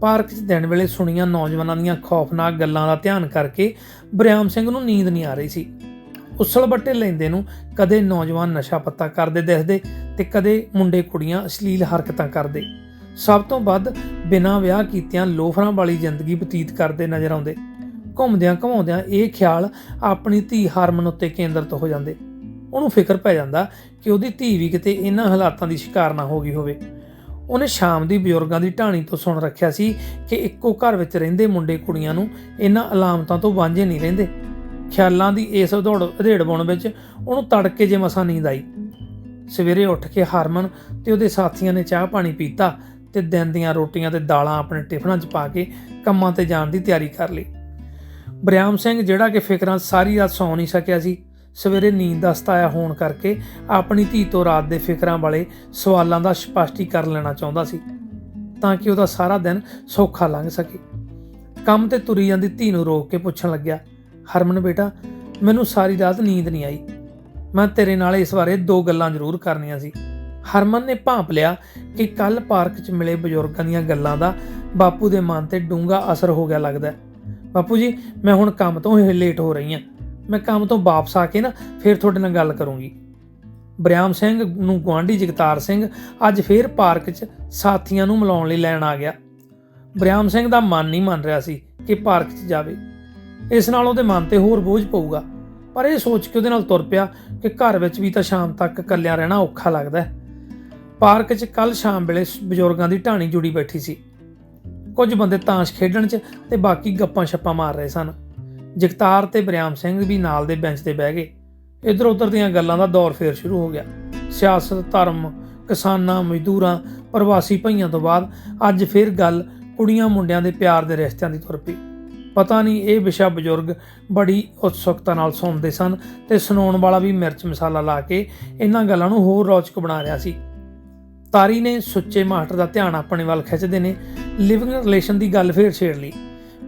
ਪਾਰਕ 'ਚ ਦਿਨ ਵੇਲੇ ਸੁਣੀਆਂ ਨੌਜਵਾਨਾਂ ਦੀਆਂ ਖੌਫਨਾਕ ਗੱਲਾਂ ਦਾ ਧਿਆਨ ਕਰਕੇ ਬਰਿਆਮ ਸਿੰਘ ਨੂੰ ਨੀਂਦ ਨਹੀਂ ਆ ਰਹੀ ਸੀ। ਉਸਲ ਬੱਟੇ ਲੈਂਦੇ ਨੂੰ ਕਦੇ ਨੌਜਵਾਨ ਨਸ਼ਾ ਪੱਤਾ ਕਰਦੇ ਦਿਖਦੇ ਤੇ ਕਦੇ ਮੁੰਡੇ ਕੁੜੀਆਂ ਅਸ਼ਲੀਲ ਹਰਕਤਾਂ ਕਰਦੇ। ਸਭ ਤੋਂ ਵੱਧ ਬਿਨਾਂ ਵਿਆਹ ਕੀਤਿਆਂ ਲੋਫਰਾਂ ਵਾਲੀ ਜ਼ਿੰਦਗੀ ਬਤੀਤ ਕਰਦੇ ਨਜ਼ਰ ਆਉਂਦੇ। ਘੁੰਮਦਿਆਂ ਘਮਾਉਂਦਿਆਂ ਇਹ ਖਿਆਲ ਆਪਣੀ ਧੀ ਹਾਰਮਨ ਉੱਤੇ ਕੇਂਦਰਿਤ ਹੋ ਜਾਂਦੇ। ਉਹਨੂੰ ਫਿਕਰ ਪੈ ਜਾਂਦਾ ਕਿ ਉਹਦੀ ਧੀ ਵੀ ਕਿਤੇ ਇਹਨਾਂ ਹਾਲਾਤਾਂ ਦੀ ਸ਼ਿਕਾਰ ਨਾ ਹੋ ਗਈ ਹੋਵੇ। ਉਹਨੇ ਸ਼ਾਮ ਦੀ ਬਜ਼ੁਰਗਾਂ ਦੀ ਢਾਣੀ ਤੋਂ ਸੁਣ ਰੱਖਿਆ ਸੀ ਕਿ ਇੱਕੋ ਘਰ ਵਿੱਚ ਰਹਿੰਦੇ ਮੁੰਡੇ ਕੁੜੀਆਂ ਨੂੰ ਇਹਨਾਂ ਅਲਾਮਤਾਂ ਤੋਂ ਵਾਂਝੇ ਨਹੀਂ ਰਹਿੰਦੇ। ਖਿਆਲਾਂ ਦੀ ਇਸ ਉਧੜ ਅਧੇੜ ਬੁਣ ਵਿੱਚ ਉਹਨੂੰ ਤੜਕੇ ਜੇ ਮਸਾਂ ਨੀਂਦ ਆਈ। ਸਵੇਰੇ ਉੱਠ ਕੇ ਹਰਮਨ ਤੇ ਉਹਦੇ ਸਾਥੀਆਂ ਨੇ ਚਾਹ ਪਾਣੀ ਪੀਤਾ ਤੇ ਦਿਨ ਦੀਆਂ ਰੋਟੀਆਂ ਤੇ ਦਾਲਾਂ ਆਪਣੇ ਟਿਫਨਾਂ 'ਚ ਪਾ ਕੇ ਕੰਮਾਂ ਤੇ ਜਾਣ ਦੀ ਤਿਆਰੀ ਕਰ ਲਈ। ਬਰਿਆਮ ਸਿੰਘ ਜਿਹੜਾ ਕਿ ਫਿਕਰਾਂ ਸਾਰੀ ਰਾਤ ਸੌਂ ਨਹੀਂ ਸਕਿਆ ਸੀ ਸਵੇਰੇ ਨੀਂਦ ਦਾ ਸਤਾਇਆ ਹੋਣ ਕਰਕੇ ਆਪਣੀ ਧੀ ਤੋਂ ਰਾਤ ਦੇ ਫਿਕਰਾਂ ਵਾਲੇ ਸਵਾਲਾਂ ਦਾ ਸਪਸ਼ਟੀਕਰਨ ਲੈਣਾ ਚਾਹੁੰਦਾ ਸੀ, ਤਾਂ ਕਿ ਉਹਦਾ ਸਾਰਾ ਦਿਨ ਸੌਖਾ ਲੰਘ ਸਕੇ। ਕੰਮ ਤੇ ਤੁਰੀ ਜਾਂਦੀ ਧੀ ਨੂੰ ਰੋਕ ਕੇ ਪੁੱਛਣ ਲੱਗਿਆ, ਹਰਮਨ ਬੇਟਾ, ਮੈਨੂੰ ਸਾਰੀ ਰਾਤ ਨੀਂਦ ਨਹੀਂ ਆਈ। ਮੈਂ ਤੇਰੇ ਨਾਲ ਇਸ ਬਾਰੇ ਦੋ ਗੱਲਾਂ ਜ਼ਰੂਰ ਕਰਨੀਆਂ ਸੀ। ਹਰਮਨ ਨੇ ਭਾਂਪ ਲਿਆ ਕਿ ਕੱਲ ਪਾਰਕ 'ਚ ਮਿਲੇ ਬਜ਼ੁਰਗਾਂ ਦੀਆਂ ਗੱਲਾਂ ਦਾ ਬਾਪੂ ਦੇ ਮਨ ਤੇ ਡੂੰਘਾ ਅਸਰ ਹੋ ਗਿਆ ਲੱਗਦਾ ਬਾਪੂ ਜੀ, ਮੈਂ ਹੁਣ ਕੰਮ ਤੋਂ ਹੀ ਲੇਟ ਹੋ ਰਹੀ ਹਾਂ। ਮੈਂ ਕੰਮ ਤੋਂ ਵਾਪਸ ਆ ਕੇ ਨਾ ਫਿਰ ਤੁਹਾਡੇ ਨਾਲ ਗੱਲ ਕਰੂੰਗੀ। ਬਰਿਆਮ ਸਿੰਘ ਨੂੰ ਗੁਆਂਢੀ ਜਗਤਾਰ ਸਿੰਘ ਅੱਜ ਫੇਰ ਪਾਰਕ 'ਚ ਸਾਥੀਆਂ ਨੂੰ ਮਿਲਾਉਣ ਲਈ ਲੈਣ ਆ ਗਿਆ। ਬਰਿਆਮ ਸਿੰਘ ਦਾ ਮਨ ਨਹੀਂ ਮੰਨ ਰਿਹਾ ਸੀ ਕਿ ਪਾਰਕ 'ਚ ਜਾਵੇ। ਇਸ ਨਾਲ ਉਹਦੇ ਮਨ ਤੇ ਹੋਰ ਬੋਝ ਪਊਗਾ। ਪਰ ਇਹ ਸੋਚ ਕੇ ਉਹਦੇ ਨਾਲ ਤੁਰ ਪਿਆ ਕਿ ਘਰ ਵਿੱਚ ਵੀ ਤਾਂ ਸ਼ਾਮ ਤੱਕ ਇਕੱਲਿਆਂ ਰਹਿਣਾ ਔਖਾ ਲੱਗਦਾ ਹੈ। ਪਾਰਕ 'ਚ ਕੱਲ ਸ਼ਾਮ ਵੇਲੇ ਬਜ਼ੁਰਗਾਂ ਦੀ ਢਾਣੀ ਜੁੜੀ ਬੈਠੀ ਸੀ। ਕੁਝ ਬੰਦੇ ਤਾਸ਼ ਖੇਡਣ 'ਚ ਤੇ ਬਾਕੀ ਗੱਪਾਂ ਛੱਪਾਂ ਮਾਰ ਰਹੇ ਸਨ। ਜਗਤਾਰ ਤੇ ਬਰਿਆਮ ਸਿੰਘ ਵੀ ਨਾਲ ਦੇ ਬੈਂਚ ਤੇ ਬਹਿ ਗਏ। ਇੱਧਰ ਉੱਧਰ ਦੀਆਂ ਗੱਲਾਂ ਦਾ ਦੌਰ ਫੇਰ ਸ਼ੁਰੂ ਹੋ ਗਿਆ। ਸਿਆਸਤ, ਧਰਮ, ਕਿਸਾਨਾਂ, ਮਜ਼ਦੂਰਾਂ, ਪ੍ਰਵਾਸੀ ਭਈਆਂ ਤੋਂ ਬਾਅਦ ਅੱਜ ਫੇਰ ਗੱਲ ਕੁੜੀਆਂ ਮੁੰਡਿਆਂ ਦੇ ਪਿਆਰ ਦੇ ਰਿਸ਼ਤਿਆਂ ਦੀ ਤੁਰ ਪਈ। ਪਤਾ ਨਹੀਂ ਇਹ ਵਿਸ਼ਾ ਬਜ਼ੁਰਗ ਬੜੀ ਉਤਸੁਕਤਾ ਨਾਲ ਸੁਣਦੇ ਸਨ ਤੇ ਸੁਣਾਉਣ ਵਾਲਾ ਵੀ ਮਿਰਚ ਮਸਾਲਾ ਲਾ ਕੇ ਇਹਨਾਂ ਗੱਲਾਂ ਨੂੰ ਹੋਰ ਰੌਚਕ ਬਣਾ ਰਿਹਾ ਸੀ। ਤਾਰੀ ਨੇ ਸੁੱਚੇ ਮਾਸਟਰ ਦਾ ਧਿਆਨ ਆਪਣੇ ਵੱਲ ਖਿੱਚਦੇ ਨੇ, ਲਿਵਿੰਗ ਰਿਲੇਸ਼ਨ ਦੀ ਗੱਲ ਫੇਰ ਛੇੜ ਲਈ।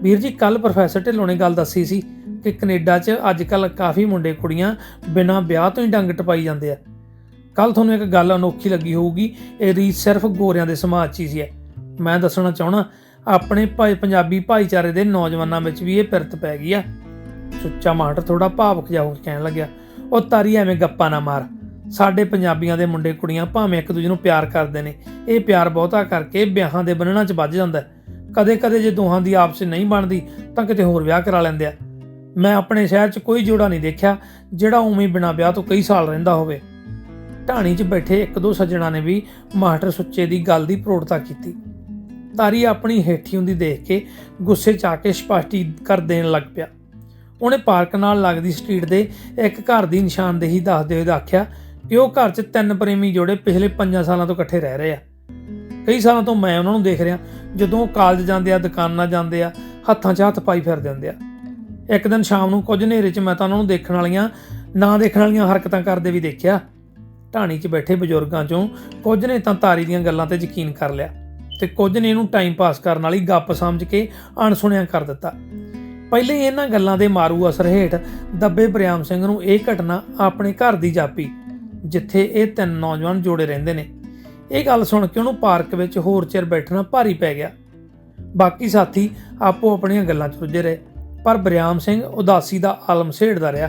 ਵੀਰ ਜੀ ਕੱਲ ਪ੍ਰੋਫੈਸਰ ਢਿੱਲੋਂ ਨੇ ਗੱਲ ਦੱਸੀ ਸੀ ਕਿ ਕੈਨੇਡਾ 'ਚ ਅੱਜ ਕੱਲ ਕਾਫੀ ਮੁੰਡੇ ਕੁੜੀਆਂ ਬਿਨਾਂ ਵਿਆਹ ਤੋਂ ਹੀ ਡੰਗ ਟਪਾਈ ਜਾਂਦੇ ਆ। ਕੱਲ ਤੁਹਾਨੂੰ ਇੱਕ ਗੱਲ ਅਨੋਖੀ ਲੱਗੀ ਹੋਊਗੀ ਇਹ ਰੀਤ ਸਿਰਫ ਗੋਰਿਆਂ ਦੇ ਸਮਾਜ 'ਚ ਹੀ ਹੈ ਮੈਂ ਦੱਸਣਾ ਚਾਹਣਾ ਆਪਣੇ ਭਾਈ, ਪੰਜਾਬੀ ਭਾਈਚਾਰੇ ਦੇ ਨੌਜਵਾਨਾਂ ਵਿੱਚ ਵੀ ਇਹ ਪਿਰਤ ਪੈ ਗਈ ਆ। ਸੁੱਚਾ ਮਾਸਟਰ ਥੋੜਾ ਭਾਵੁਕ ਜਿਹਾ ਹੋ ਕੇ ਕਹਿਣ ਲੱਗਿਆ, ਉਹ ਤਾਰੀ ਐਵੇਂ ਗੱਪਾਂ ਨਾ ਮਾਰ। ਸਾਡੇ ਪੰਜਾਬੀਆਂ ਦੇ ਮੁੰਡੇ ਕੁੜੀਆਂ ਭਾਵੇਂ ਇੱਕ ਦੂਜੇ ਨੂੰ ਪਿਆਰ ਕਰਦੇ ਨੇ, ਇਹ ਪਿਆਰ ਬਹੁਤਾ ਕਰਕੇ ਵਿਆਹਾਂ ਦੇ ਬੰਨਣਾ 'ਚ ਵੱਜ ਜਾਂਦਾ ਕਦੇ ਕਦੇ ਕਦੇ ਜੇ ਦੋਹਾਂ ਦੀ ਆਪਸ ਨਹੀਂ ਬਣਦੀ, ਤਾਂ ਕਿਤੇ ਹੋਰ ਵਿਆਹ ਕਰਾ ਲੈਂਦੇ ਆ। ਮੈਂ ਆਪਣੇ ਸ਼ਹਿਰ 'ਚ ਕੋਈ ਜੋੜਾ ਨਹੀਂ ਦੇਖਿਆ, ਜਿਹੜਾ ਉਵੇਂ ਬਿਨਾਂ ਵਿਆਹ ਤੋਂ ਕਈ ਸਾਲ ਰਹਿੰਦਾ ਹੋਵੇ। ਢਾਣੀ 'ਚ ਬੈਠੇ ਇੱਕ ਦੋ ਸੱਜਣਾ ਨੇ ਵੀ ਮਾਸਟਰ ਸੁੱਚੇ ਦੀ ਗੱਲ ਦੀ ਪ੍ਰੋੜਤਾ ਕੀਤੀ। ਤਾਰੀ ਆਪਣੀ ਹੇਠੀ ਹੁੰਦੀ ਦੇਖ ਕੇ ਗੁੱਸੇ 'ਚ ਆ ਕੇ ਸਪਸ਼ਟੀ ਕਰ ਦੇਣ ਲੱਗ ਪਿਆ। ਉਹਨੇ ਪਾਰਕ ਨਾਲ ਲੱਗਦੀ ਸਟਰੀਟ ਦੇ ਇੱਕ ਘਰ ਦੀ ਨਿਸ਼ਾਨਦੇਹੀ ਦੱਸਦੇ ਹੋਏ ਆਖਿਆ ਕਿ ਉਹ ਘਰ 'ਚ ਤਿੰਨ ਪ੍ਰੇਮੀ ਜੋੜੇ ਪਿਛਲੇ 5 ਸਾਲਾਂ ਤੋਂ ਇਕੱਠੇ ਰਹਿ ਰਹੇ ਆ। ਕਈ ਸਾਲਾਂ ਤੋਂ ਮੈਂ ਉਹਨਾਂ ਨੂੰ ਦੇਖ ਰਿਹਾ, ਜਦੋਂ ਉਹ ਕਾਲਜ ਜਾਂਦੇ ਆ, ਦੁਕਾਨਾਂ ਜਾਂਦੇ ਆ, ਹੱਥਾਂ 'ਚ ਹੱਥ ਪਾਈ ਫਿਰਦੇ ਹੁੰਦੇ ਆ। ਇੱਕ ਦਿਨ ਸ਼ਾਮ ਨੂੰ ਕੁਝ ਹਨੇਰੇ 'ਚ ਮੈਂ ਤਾਂ ਉਹਨਾਂ ਨੂੰ ਦੇਖਣ ਵਾਲੀਆਂ, ਨਾ ਦੇਖਣ ਵਾਲੀਆਂ ਹਰਕਤਾਂ ਕਰਦੇ ਵੀ ਦੇਖਿਆ। ਢਾਣੀ 'ਚ ਬੈਠੇ ਬਜ਼ੁਰਗਾਂ 'ਚੋਂ ਕੁਝ ਨੇ ਤਾਂ ਤਾਰੀ ਦੀਆਂ ਗੱਲਾਂ ਤੇ ਯਕੀਨ ਕਰ ਲਿਆ ਤੇ ਕੁਝ ਨੇ ਇਹਨੂੰ ਟਾਈਮ ਪਾਸ ਕਰਨ ਵਾਲੀ ਗੱਪ ਸਮਝ ਕੇ ਅਣਸੁਣਿਆ ਕਰ ਦਿੱਤਾ। ਪਹਿਲੇ ਹੀ ਇਹਨਾਂ ਗੱਲਾਂ ਦੇ ਮਾਰੂ ਅਸਰ ਹੇਠ ਦੱਬੇ ਪ੍ਰਿਆਮ ਸਿੰਘ ਨੂੰ ਇਹ ਘਟਨਾ ਆਪਣੇ ਘਰ ਦੀ ਜਾਪੀ, ਜਿੱਥੇ ਇਹ ਤਿੰਨ ਨੌਜਵਾਨ ਜੋੜੇ ਰਹਿੰਦੇ ਨੇ। ਇਹ ਗੱਲ ਸੁਣ ਕੇ ਉਹਨੂੰ ਪਾਰਕ ਵਿੱਚ ਹੋਰ ਚਿਰ ਬੈਠਣਾ ਭਾਰੀ ਪੈ ਗਿਆ। ਬਾਕੀ ਸਾਥੀ ਆਪੋ ਆਪਣੀਆਂ ਗੱਲਾਂ 'ਚ ਰੁੱਝੇ ਰਹੇ, ਪਰ ਬਰਿਆਮ ਸਿੰਘ ਉਦਾਸੀ ਦਾ ਆਲਮ ਸੇੜਦਾ ਰਿਹਾ।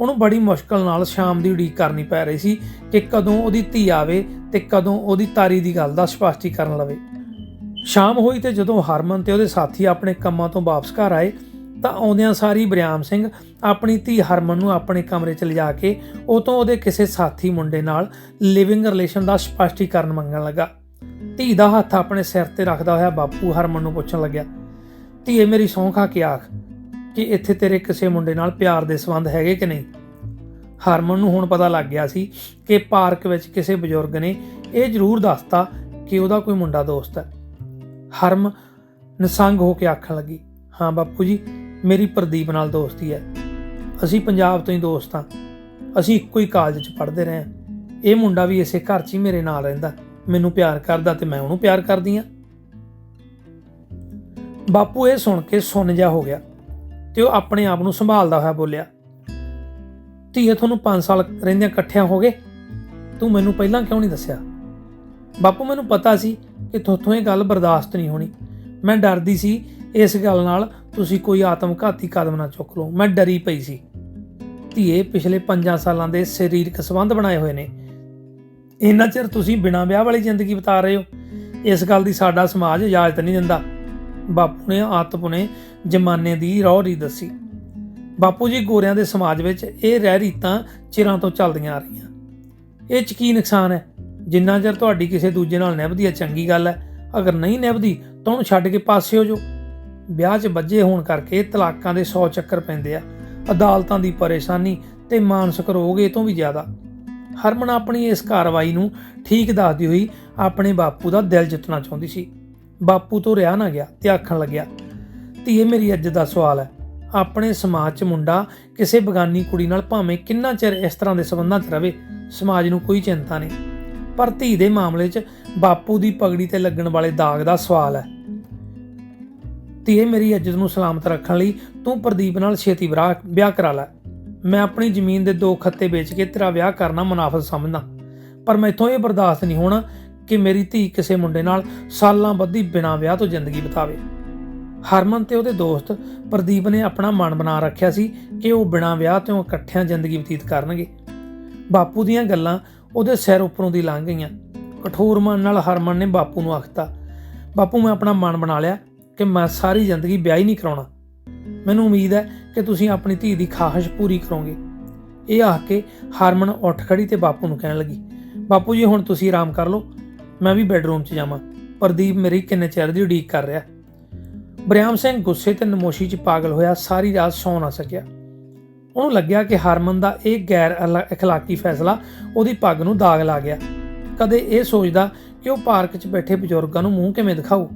ਉਹਨੂੰ ਬੜੀ ਮੁਸ਼ਕਲ ਨਾਲ ਸ਼ਾਮ ਦੀ ਉਡੀਕ ਕਰਨੀ ਪੈ ਰਹੀ ਸੀ ਕਿ ਕਦੋਂ ਉਹਦੀ ਧੀ ਆਵੇ ਤੇ ਕਦੋਂ ਉਹਦੀ ਤਾਰੀ ਦੀ ਗੱਲ ਦਾ ਸਪਸ਼ਟੀਕਰਨ ਲਵੇ। ਸ਼ਾਮ ਹੋਈ ਤੇ ਜਦੋਂ ਹਰਮਨ ਤੇ ਉਹਦੇ ਸਾਥੀ ਆਪਣੇ ਕੰਮਾਂ ਤੋਂ ਵਾਪਸ ਘਰ ਆਏ ਤਾਂ ਆਉਂਦਿਆਂ ਸਾਰੀ ਬਰਿਆਮ ਸਿੰਘ ਆਪਣੀ ਧੀ ਹਰਮਨ ਨੂੰ ਆਪਣੇ ਕਮਰੇ 'ਚ ਲਿਜਾ ਕੇ ਉਹ ਤੋਂ ਉਹਦੇ ਕਿਸੇ ਸਾਥੀ ਮੁੰਡੇ ਨਾਲ ਲਿਵਿੰਗ ਰਿਲੇਸ਼ਨ ਦਾ ਸਪਸ਼ਟੀਕਰਨ ਮੰਗਣ ਲੱਗਾ। ਧੀ ਦਾ ਹੱਥ ਆਪਣੇ ਸਿਰ ਤੇ ਰੱਖਦਾ ਹੋਇਆ ਬਾਪੂ ਹਰਮਨ ਨੂੰ ਪੁੱਛਣ ਲੱਗਿਆ, ਧੀਏ, ਮੇਰੀ ਸਹੁੰ ਖਾ ਕੇ ਆਖ ਕਿ ਇੱਥੇ ਤੇਰੇ ਕਿਸੇ ਮੁੰਡੇ ਨਾਲ ਪਿਆਰ ਦੇ ਸੰਬੰਧ ਹੈਗੇ ਕਿ ਨਹੀਂ? ਹਰਮਨ ਨੂੰ ਹੁਣ ਪਤਾ ਲੱਗ ਗਿਆ ਸੀ ਕਿ ਪਾਰਕ ਵਿੱਚ ਕਿਸੇ ਬਜ਼ੁਰਗ ਨੇ ਇਹ ਜ਼ਰੂਰ ਦੱਸਤਾ ਕਿ ਉਹਦਾ ਕੋਈ ਮੁੰਡਾ ਦੋਸਤ ਹੈ। ਹਰਮ ਨਿਸੰਗ ਹੋ ਕੇ ਆਖਣ ਲੱਗੀ, ਹਾਂ ਬਾਪੂ ਜੀ ਮੇਰੀ ਪ੍ਰਦੀਪ ਨਾਲ ਦੋਸਤੀ ਹੈ। ਅਸੀਂ ਪੰਜਾਬ ਤੋਂ ਹੀ ਦੋਸਤ ਹਾਂ। ਅਸੀਂ ਇੱਕੋ ਹੀ ਕਾਲਜ 'ਚ ਪੜ੍ਹਦੇ ਰਹੇ ਹਾਂ। ਇਹ ਮੁੰਡਾ ਵੀ ਇਸੇ ਘਰ 'ਚ ਹੀ ਮੇਰੇ ਨਾਲ ਰਹਿੰਦਾ। ਮੈਨੂੰ ਪਿਆਰ ਕਰਦਾ ਤੇ ਮੈਂ ਉਹਨੂੰ ਪਿਆਰ ਕਰਦੀ ਹਾਂ। ਬਾਪੂ ਇਹ ਸੁਣ ਕੇ ਸੁਣ ਜਾ ਹੋ ਗਿਆ ਤੇ ਉਹ ਆਪਣੇ ਆਪ ਨੂੰ ਸੰਭਾਲਦਾ ਹੋਇਆ ਬੋਲਿਆ, ਧੀਏ, ਤੁਹਾਨੂੰ 5 ਸਾਲ ਰਹਿੰਦਿਆਂ ਇਕੱਠਿਆਂ ਹੋ ਗਏ? ਤੂੰ ਮੈਨੂੰ ਪਹਿਲਾਂ ਕਿਉਂ ਨਹੀਂ ਦੱਸਿਆ? ਬਾਪੂ, ਮੈਨੂੰ ਪਤਾ ਸੀ ਕਿ ਥੋਥੋਂ ਇਹ ਗੱਲ ਬਰਦਾਸ਼ਤ ਨਹੀਂ ਹੋਣੀ। ਮੈਂ ਡਰਦੀ ਸੀ ਇਸ ਗੱਲ ਨਾਲ ਤੁਸੀਂ ਕੋਈ ਆਤਮਘਾਤੀ ਕਦਮ ਨਾ ਚੁੱਕ ਲਓ। ਮੈਂ ਡਰੀ ਪਈ ਸੀ। ਧੀਏ, ਪਿਛਲੇ 5 ਸਾਲਾਂ ਦੇ ਸਰੀਰਕ ਸੰਬੰਧ ਬਣਾਏ ਹੋਏ ਨੇ। ਇੰਨਾ ਚਿਰ ਤੁਸੀਂ ਬਿਨਾਂ ਵਿਆਹ ਵਾਲੀ ਜ਼ਿੰਦਗੀ ਬਿਤਾ ਰਹੇ ਹੋ। ਇਸ ਗੱਲ ਦੀ ਸਾਡਾ ਸਮਾਜ ਇਜਾਜ਼ਤ ਨਹੀਂ ਦਿੰਦਾ। ਬਾਪੂ ਨੇ, ਆਤਪ ਨੇ ਜਮਾਨੇ ਦੀ ਰੌਰੀ ਦੱਸੀ। ਬਾਪੂ ਜੀ, ਗੋਰਿਆਂ ਦੇ ਸਮਾਜ ਵਿੱਚ ਇਹ ਰਹਿ ਰੀਤਾਂ ਚਿਰਾਂ ਤੋਂ ਚੱਲਦੀਆਂ ਆ ਰਹੀਆਂ। ਇਹ ਚ ਕੀ ਨੁਕਸਾਨ ਹੈ? ਜਿੰਨਾ ਚਿਰ ਤੁਹਾਡੀ ਕਿਸੇ ਦੂਜੇ ਨਾਲ ਨਿਭਦੀ ਹੈ ਚੰਗੀ ਗੱਲ ਹੈ। ਅਗਰ ਨਹੀਂ ਨਿਭਦੀ, ਤਾਂ ਉਹਨੂੰ ਛੱਡ ਕੇ ਪਾਸੇ ਹੋ ਜਾਓ। ਵਿਆਹ 'ਚ ਵੱਜੇ ਹੋਣ ਕਰਕੇ ਤਲਾਕਾਂ ਦੇ 100 ਚੱਕਰ ਪੈਂਦੇ ਆ। ਅਦਾਲਤਾਂ ਦੀ ਪਰੇਸ਼ਾਨੀ ਤੇ ਮਾਨਸਿਕ ਰੋਗ ਇਹ ਤੋਂ ਵੀ ਜ਼ਿਆਦਾ। ਹਰਮਨ ਆਪਣੀ ਇਸ ਕਾਰਵਾਈ ਨੂੰ ਠੀਕ ਦੱਸਦੀ ਹੋਈ ਆਪਣੇ ਬਾਪੂ ਦਾ ਦਿਲ ਜਿੱਤਣਾ ਚਾਹੁੰਦੀ ਸੀ। ਬਾਪੂ ਤੋਂ ਰਿਹਾ ਨਾ ਗਿਆ ਤੇ ਆਖਣ ਲੱਗਿਆ, ਧੀਏ, ਮੇਰੀ ਅੱਜ ਦਾ ਸਵਾਲ ਹੈ। ਆਪਣੇ ਸਮਾਜ 'ਚ ਮੁੰਡਾ ਕਿਸੇ ਬਗਾਨੀ ਕੁੜੀ ਨਾਲ ਭਾਵੇਂ ਕਿੰਨਾ ਚਿਰ ਇਸ ਤਰ੍ਹਾਂ ਦੇ ਸਬੰਧਾਂ 'ਚ ਰਵੇ, ਸਮਾਜ ਨੂੰ ਕੋਈ ਚਿੰਤਾ ਨਹੀਂ। ਪਰ ਧੀ ਦੇ ਮਾਮਲੇ 'ਚ ਬਾਪੂ ਦੀ ਪਗੜੀ ਤੇ ਲੱਗਣ ਵਾਲੇ ਦਾਗ ਦਾ ਸਵਾਲ ਹੈ। ਧੀਏ ਮੇਰੀ ਇੱਜ਼ਤ ਨੂੰ ਸਲਾਮਤ ਰੱਖਣ ਲਈ ਤੂੰ ਪ੍ਰਦੀਪ ਨਾਲ ਛੇਤੀ ਵਿਆਹ ਵਿਆਹ ਕਰਾ ਲੈ। ਮੈਂ ਆਪਣੀ ਜ਼ਮੀਨ ਦੇ ਦੋ ਖੱਤੇ ਵੇਚ ਕੇ ਤੇਰਾ ਵਿਆਹ ਕਰਨਾ ਮੁਨਾਫਤ ਸਮਝਦਾ। ਪਰ ਮੈਥੋਂ ਇਹ ਬਰਦਾਸ਼ਤ ਨਹੀਂ ਹੋਣਾ ਕਿ ਮੇਰੀ ਧੀ ਕਿਸੇ ਮੁੰਡੇ ਨਾਲ ਸਾਲਾਂ ਬੱਧੀ ਬਿਨਾਂ ਵਿਆਹ ਤੋਂ ਜ਼ਿੰਦਗੀ ਬਿਤਾਵੇ। ਹਰਮਨ ਤੇ ਉਹਦੇ ਦੋਸਤ ਪ੍ਰਦੀਪ ਨੇ ਆਪਣਾ ਮਨ ਬਣਾ ਰੱਖਿਆ ਸੀ ਕਿ ਉਹ ਬਿਨਾਂ ਵਿਆਹ ਤੋਂ ਇਕੱਠਿਆਂ ਜ਼ਿੰਦਗੀ ਬਤੀਤ ਕਰਨਗੇ। ਬਾਪੂ ਦੀਆਂ ਗੱਲਾਂ ਉਹਦੇ ਸਿਰ ਉੱਪਰੋਂ ਦੀ ਲੰਘ ਗਈਆਂ। ਕਠੋਰ ਮਨ ਨਾਲ ਹਰਮਨ ਨੇ ਬਾਪੂ ਨੂੰ ਆਖਤਾ, ਬਾਪੂ, ਮੈਂ ਆਪਣਾ ਮਨ ਬਣਾ ਲਿਆ। ਕਿ ਮੈਂ ਸਾਰੀ ਜ਼ਿੰਦਗੀ ਵਿਆਹ ਹੀ ਨਹੀਂ ਕਰਾਉਣਾ। ਮੈਨੂੰ ਉਮੀਦ ਹੈ ਕਿ ਤੁਸੀਂ ਆਪਣੀ ਧੀ ਦੀ ਖਾਹਿਸ਼ ਪੂਰੀ ਕਰੋਗੇ। ਇਹ ਆਖ ਕੇ ਹਰਮਨ ਉੱਠ ਖੜੀ ਤੇ ਬਾਪੂ ਨੂੰ ਕਹਿਣ ਲੱਗੀ, ਬਾਪੂ ਜੀ, ਹੁਣ ਤੁਸੀਂ ਆਰਾਮ ਕਰ ਲਓ। ਮੈਂ ਵੀ ਬੈੱਡਰੂਮ 'ਚ ਜਾਵਾਂ। ਪ੍ਰਦੀਪ ਮੇਰੀ ਕਿੰਨੇ ਚਿਰ ਦੀ ਉਡੀਕ ਕਰ ਰਿਹਾ ਬ੍ਰਿਆਮ ਸਿੰਘ ਗੁੱਸੇ ਤੇ ਨਮੋਸ਼ੀ 'ਚ ਪਾਗਲ ਹੋਇਆ, ਸਾਰੀ ਰਾਤ ਸੌਂ ਨਾ ਸਕਿਆ। ਉਹਨੂੰ ਲੱਗਿਆ ਕਿ ਹਰਮਨ ਦਾ ਇਹ ਗੈਰ ਅਲਾ- ਅਖਲਾਕੀ ਫੈਸਲਾ ਉਹਦੀ ਪੱਗ ਨੂੰ ਦਾਗ ਲਾ ਗਿਆ। ਕਦੇ ਇਹ ਸੋਚਦਾ ਕਿ ਉਹ ਪਾਰਕ 'ਚ ਬੈਠੇ ਬਜ਼ੁਰਗਾਂ ਨੂੰ ਮੂੰਹ ਕਿਵੇਂ ਦਿਖਾਊ?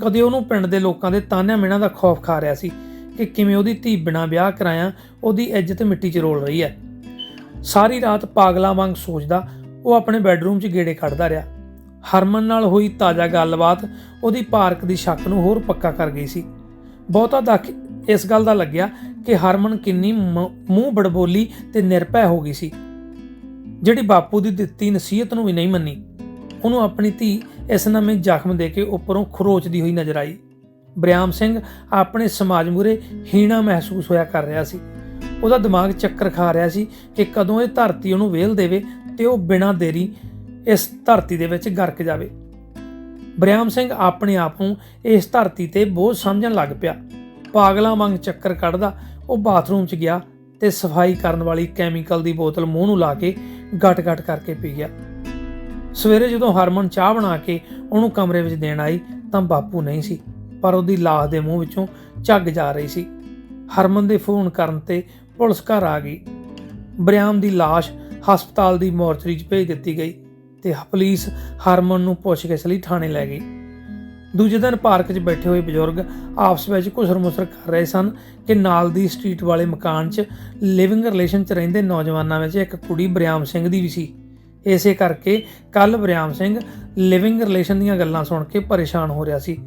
ਕਦੇ ਉਹਨੂੰ ਪਿੰਡ ਦੇ ਲੋਕਾਂ ਦੇ ਤਾਨਿਆਂ ਮਿਹਣਾਂ ਦਾ ਖੌਫ ਖਾ ਰਿਹਾ ਸੀ ਕਿ ਕਿਵੇਂ ਉਹਦੀ ਧੀ ਬਿਨਾਂ ਵਿਆਹ ਕਰਾਇਆ, ਉਹਦੀ ਇੱਜ਼ਤ ਮਿੱਟੀ 'ਚ ਰੋਲ ਰਹੀ ਹੈ। ਸਾਰੀ ਰਾਤ ਪਾਗਲਾਂ ਵਾਂਗ ਸੋਚਦਾ, ਉਹ ਆਪਣੇ ਬੈੱਡਰੂਮ 'ਚ ਗੇੜੇ ਕੱਢਦਾ ਰਿਹਾ। ਹਰਮਨ ਨਾਲ ਹੋਈ ਤਾਜ਼ਾ ਗੱਲਬਾਤ, ਉਹਦੀ ਪਾਰਕ ਦੀ ਸ਼ੱਕ ਨੂੰ ਹੋਰ ਪੱਕਾ ਕਰ ਗਈ ਸੀ। ਬਹੁਤਾ ਦੱਖ ਇਸ ਗੱਲ ਦਾ ਲੱਗਿਆ ਕਿ ਹਰਮਨ ਕਿੰਨੀ ਮੂੰਹ ਬੜਬੋਲੀ ਤੇ ਨਿਰਭੈ ਹੋ ਗਈ ਸੀ। ਜਿਹੜੀ ਬਾਪੂ ਦੀ ਦਿੱਤੀ ਨਸੀਹਤ ਨੂੰ ਵੀ ਨਹੀਂ ਮੰਨੀ, ਉਹਨੂੰ ਆਪਣੀ ਧੀ ਇਸ ਨਵੇਂ ਜ਼ਖਮ ਦੇ ਕੇ ਉੱਪਰੋਂ ਖਰੋਚਦੀ ਹੋਈ ਨਜ਼ਰ ਆਈ। ਬਰਿਆਮ ਸਿੰਘ ਆਪਣੇ ਸਮਾਜ ਮੂਰੇ ਹੀਣਾ ਮਹਿਸੂਸ ਹੋਇਆ ਕਰ ਰਿਹਾ ਸੀ। ਉਹਦਾ ਦਿਮਾਗ ਚੱਕਰ ਖਾ ਰਿਹਾ ਸੀ ਕਿ ਕਦੋਂ ਇਹ ਧਰਤੀ ਉਹਨੂੰ ਵੇਲ ਦੇਵੇ ਤੇ ਉਹ ਬਿਨਾਂ ਦੇਰੀ ਇਸ ਧਰਤੀ ਦੇ ਵਿੱਚ ਗਰਕ ਜਾਵੇ। ਬਰਿਆਮ ਸਿੰਘ ਆਪਣੇ ਆਪ ਨੂੰ ਇਸ ਧਰਤੀ ਤੇ ਬੋਝ ਸਮਝਣ ਲੱਗ ਪਿਆ। ਪਾਗਲਾਂ ਵਾਂਗ ਚੱਕਰ ਕੱਢਦਾ ਉਹ ਬਾਥਰੂਮ 'ਚ ਗਿਆ ਤੇ ਸਫ਼ਾਈ ਕਰਨ ਵਾਲੀ ਕੈਮੀਕਲ ਦੀ ਬੋਤਲ ਮੂੰਹ ਨੂੰ ਲਾ ਕੇ ਗਟ-ਗਟ ਕਰਕੇ ਪੀ ਗਿਆ। ਸਵੇਰੇ ਜਦੋਂ ਹਰਮਨ ਚਾਹ ਬਣਾ ਕੇ ਉਹਨੂੰ ਕਮਰੇ ਵਿੱਚ ਦੇਣ ਆਈ ਤਾਂ ਬਾਪੂ ਨਹੀਂ ਸੀ, ਪਰ ਉਹਦੀ ਲਾਸ਼ ਦੇ ਮੂੰਹ ਵਿੱਚੋਂ ਝੱਗ ਜਾ ਰਹੀ ਸੀ। ਹਰਮਨ ਦੇ ਫੋਨ ਕਰਨ ਤੇ ਪੁਲਿਸ ਘਰ ਆ ਗਈ। ਬਰਿਆਮ ਦੀ ਲਾਸ਼ ਹਸਪਤਾਲ ਦੀ ਮੋਰਚਰੀ 'ਚ ਭੇਜ ਦਿੱਤੀ ਗਈ ਤੇ ਪੁਲਿਸ ਹਰਮਨ ਨੂੰ ਪੁੱਛਗਿੱਛ ਲਈ ਥਾਣੇ ਲੈ ਗਈ। ਦੂਜੇ ਦਿਨ ਪਾਰਕ 'ਚ ਬੈਠੇ ਹੋਏ ਬਜ਼ੁਰਗ ਆਪਸ ਵਿੱਚ ਘੁਸਰ-ਮੁਸਰ ਕਰ ਰਹੇ ਸਨ ਕਿ ਨਾਲ ਦੀ ਸਟਰੀਟ ਵਾਲੇ ਮਕਾਨ 'ਚ ਲਿਵਿੰਗ ਰਿਲੇਸ਼ਨ 'ਚ ਰਹਿੰਦੇ ਨੌਜਵਾਨਾਂ ਵਿੱਚ ਇੱਕ ਕੁੜੀ ਬਰਿਆਮ ਸਿੰਘ ਦੀ ਵੀ ਸੀ। ਇਸੇ ਕਰਕੇ ਕੱਲ ਬਰਿਆਮ ਸਿੰਘ ਲਿਵਿੰਗ ਰਿਲੇਸ਼ਨ ਦੀਆਂ ਗੱਲਾਂ ਸੁਣ ਕੇ ਪਰੇਸ਼ਾਨ ਹੋ ਰਿਹਾ ਸੀ।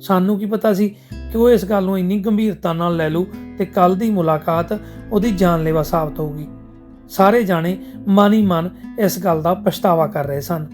ਸਾਨੂੰ ਕੀ ਪਤਾ ਸੀ ਕਿ ਉਹ ਇਸ ਗੱਲ ਨੂੰ ਇੰਨੀ ਗੰਭੀਰਤਾ ਨਾਲ ਲੈ ਲੂ ਤੇ ਕੱਲ ਦੀ ਮੁਲਾਕਾਤ ਉਹਦੀ ਜਾਨਲੇਵਾ ਸਾਬਤ ਹੋਊਗੀ। ਸਾਰੇ ਜਾਣੇ ਮਨ ਹੀ ਮਨ ਇਸ ਗੱਲ ਦਾ ਪਛਤਾਵਾ ਕਰ ਰਹੇ ਸਨ।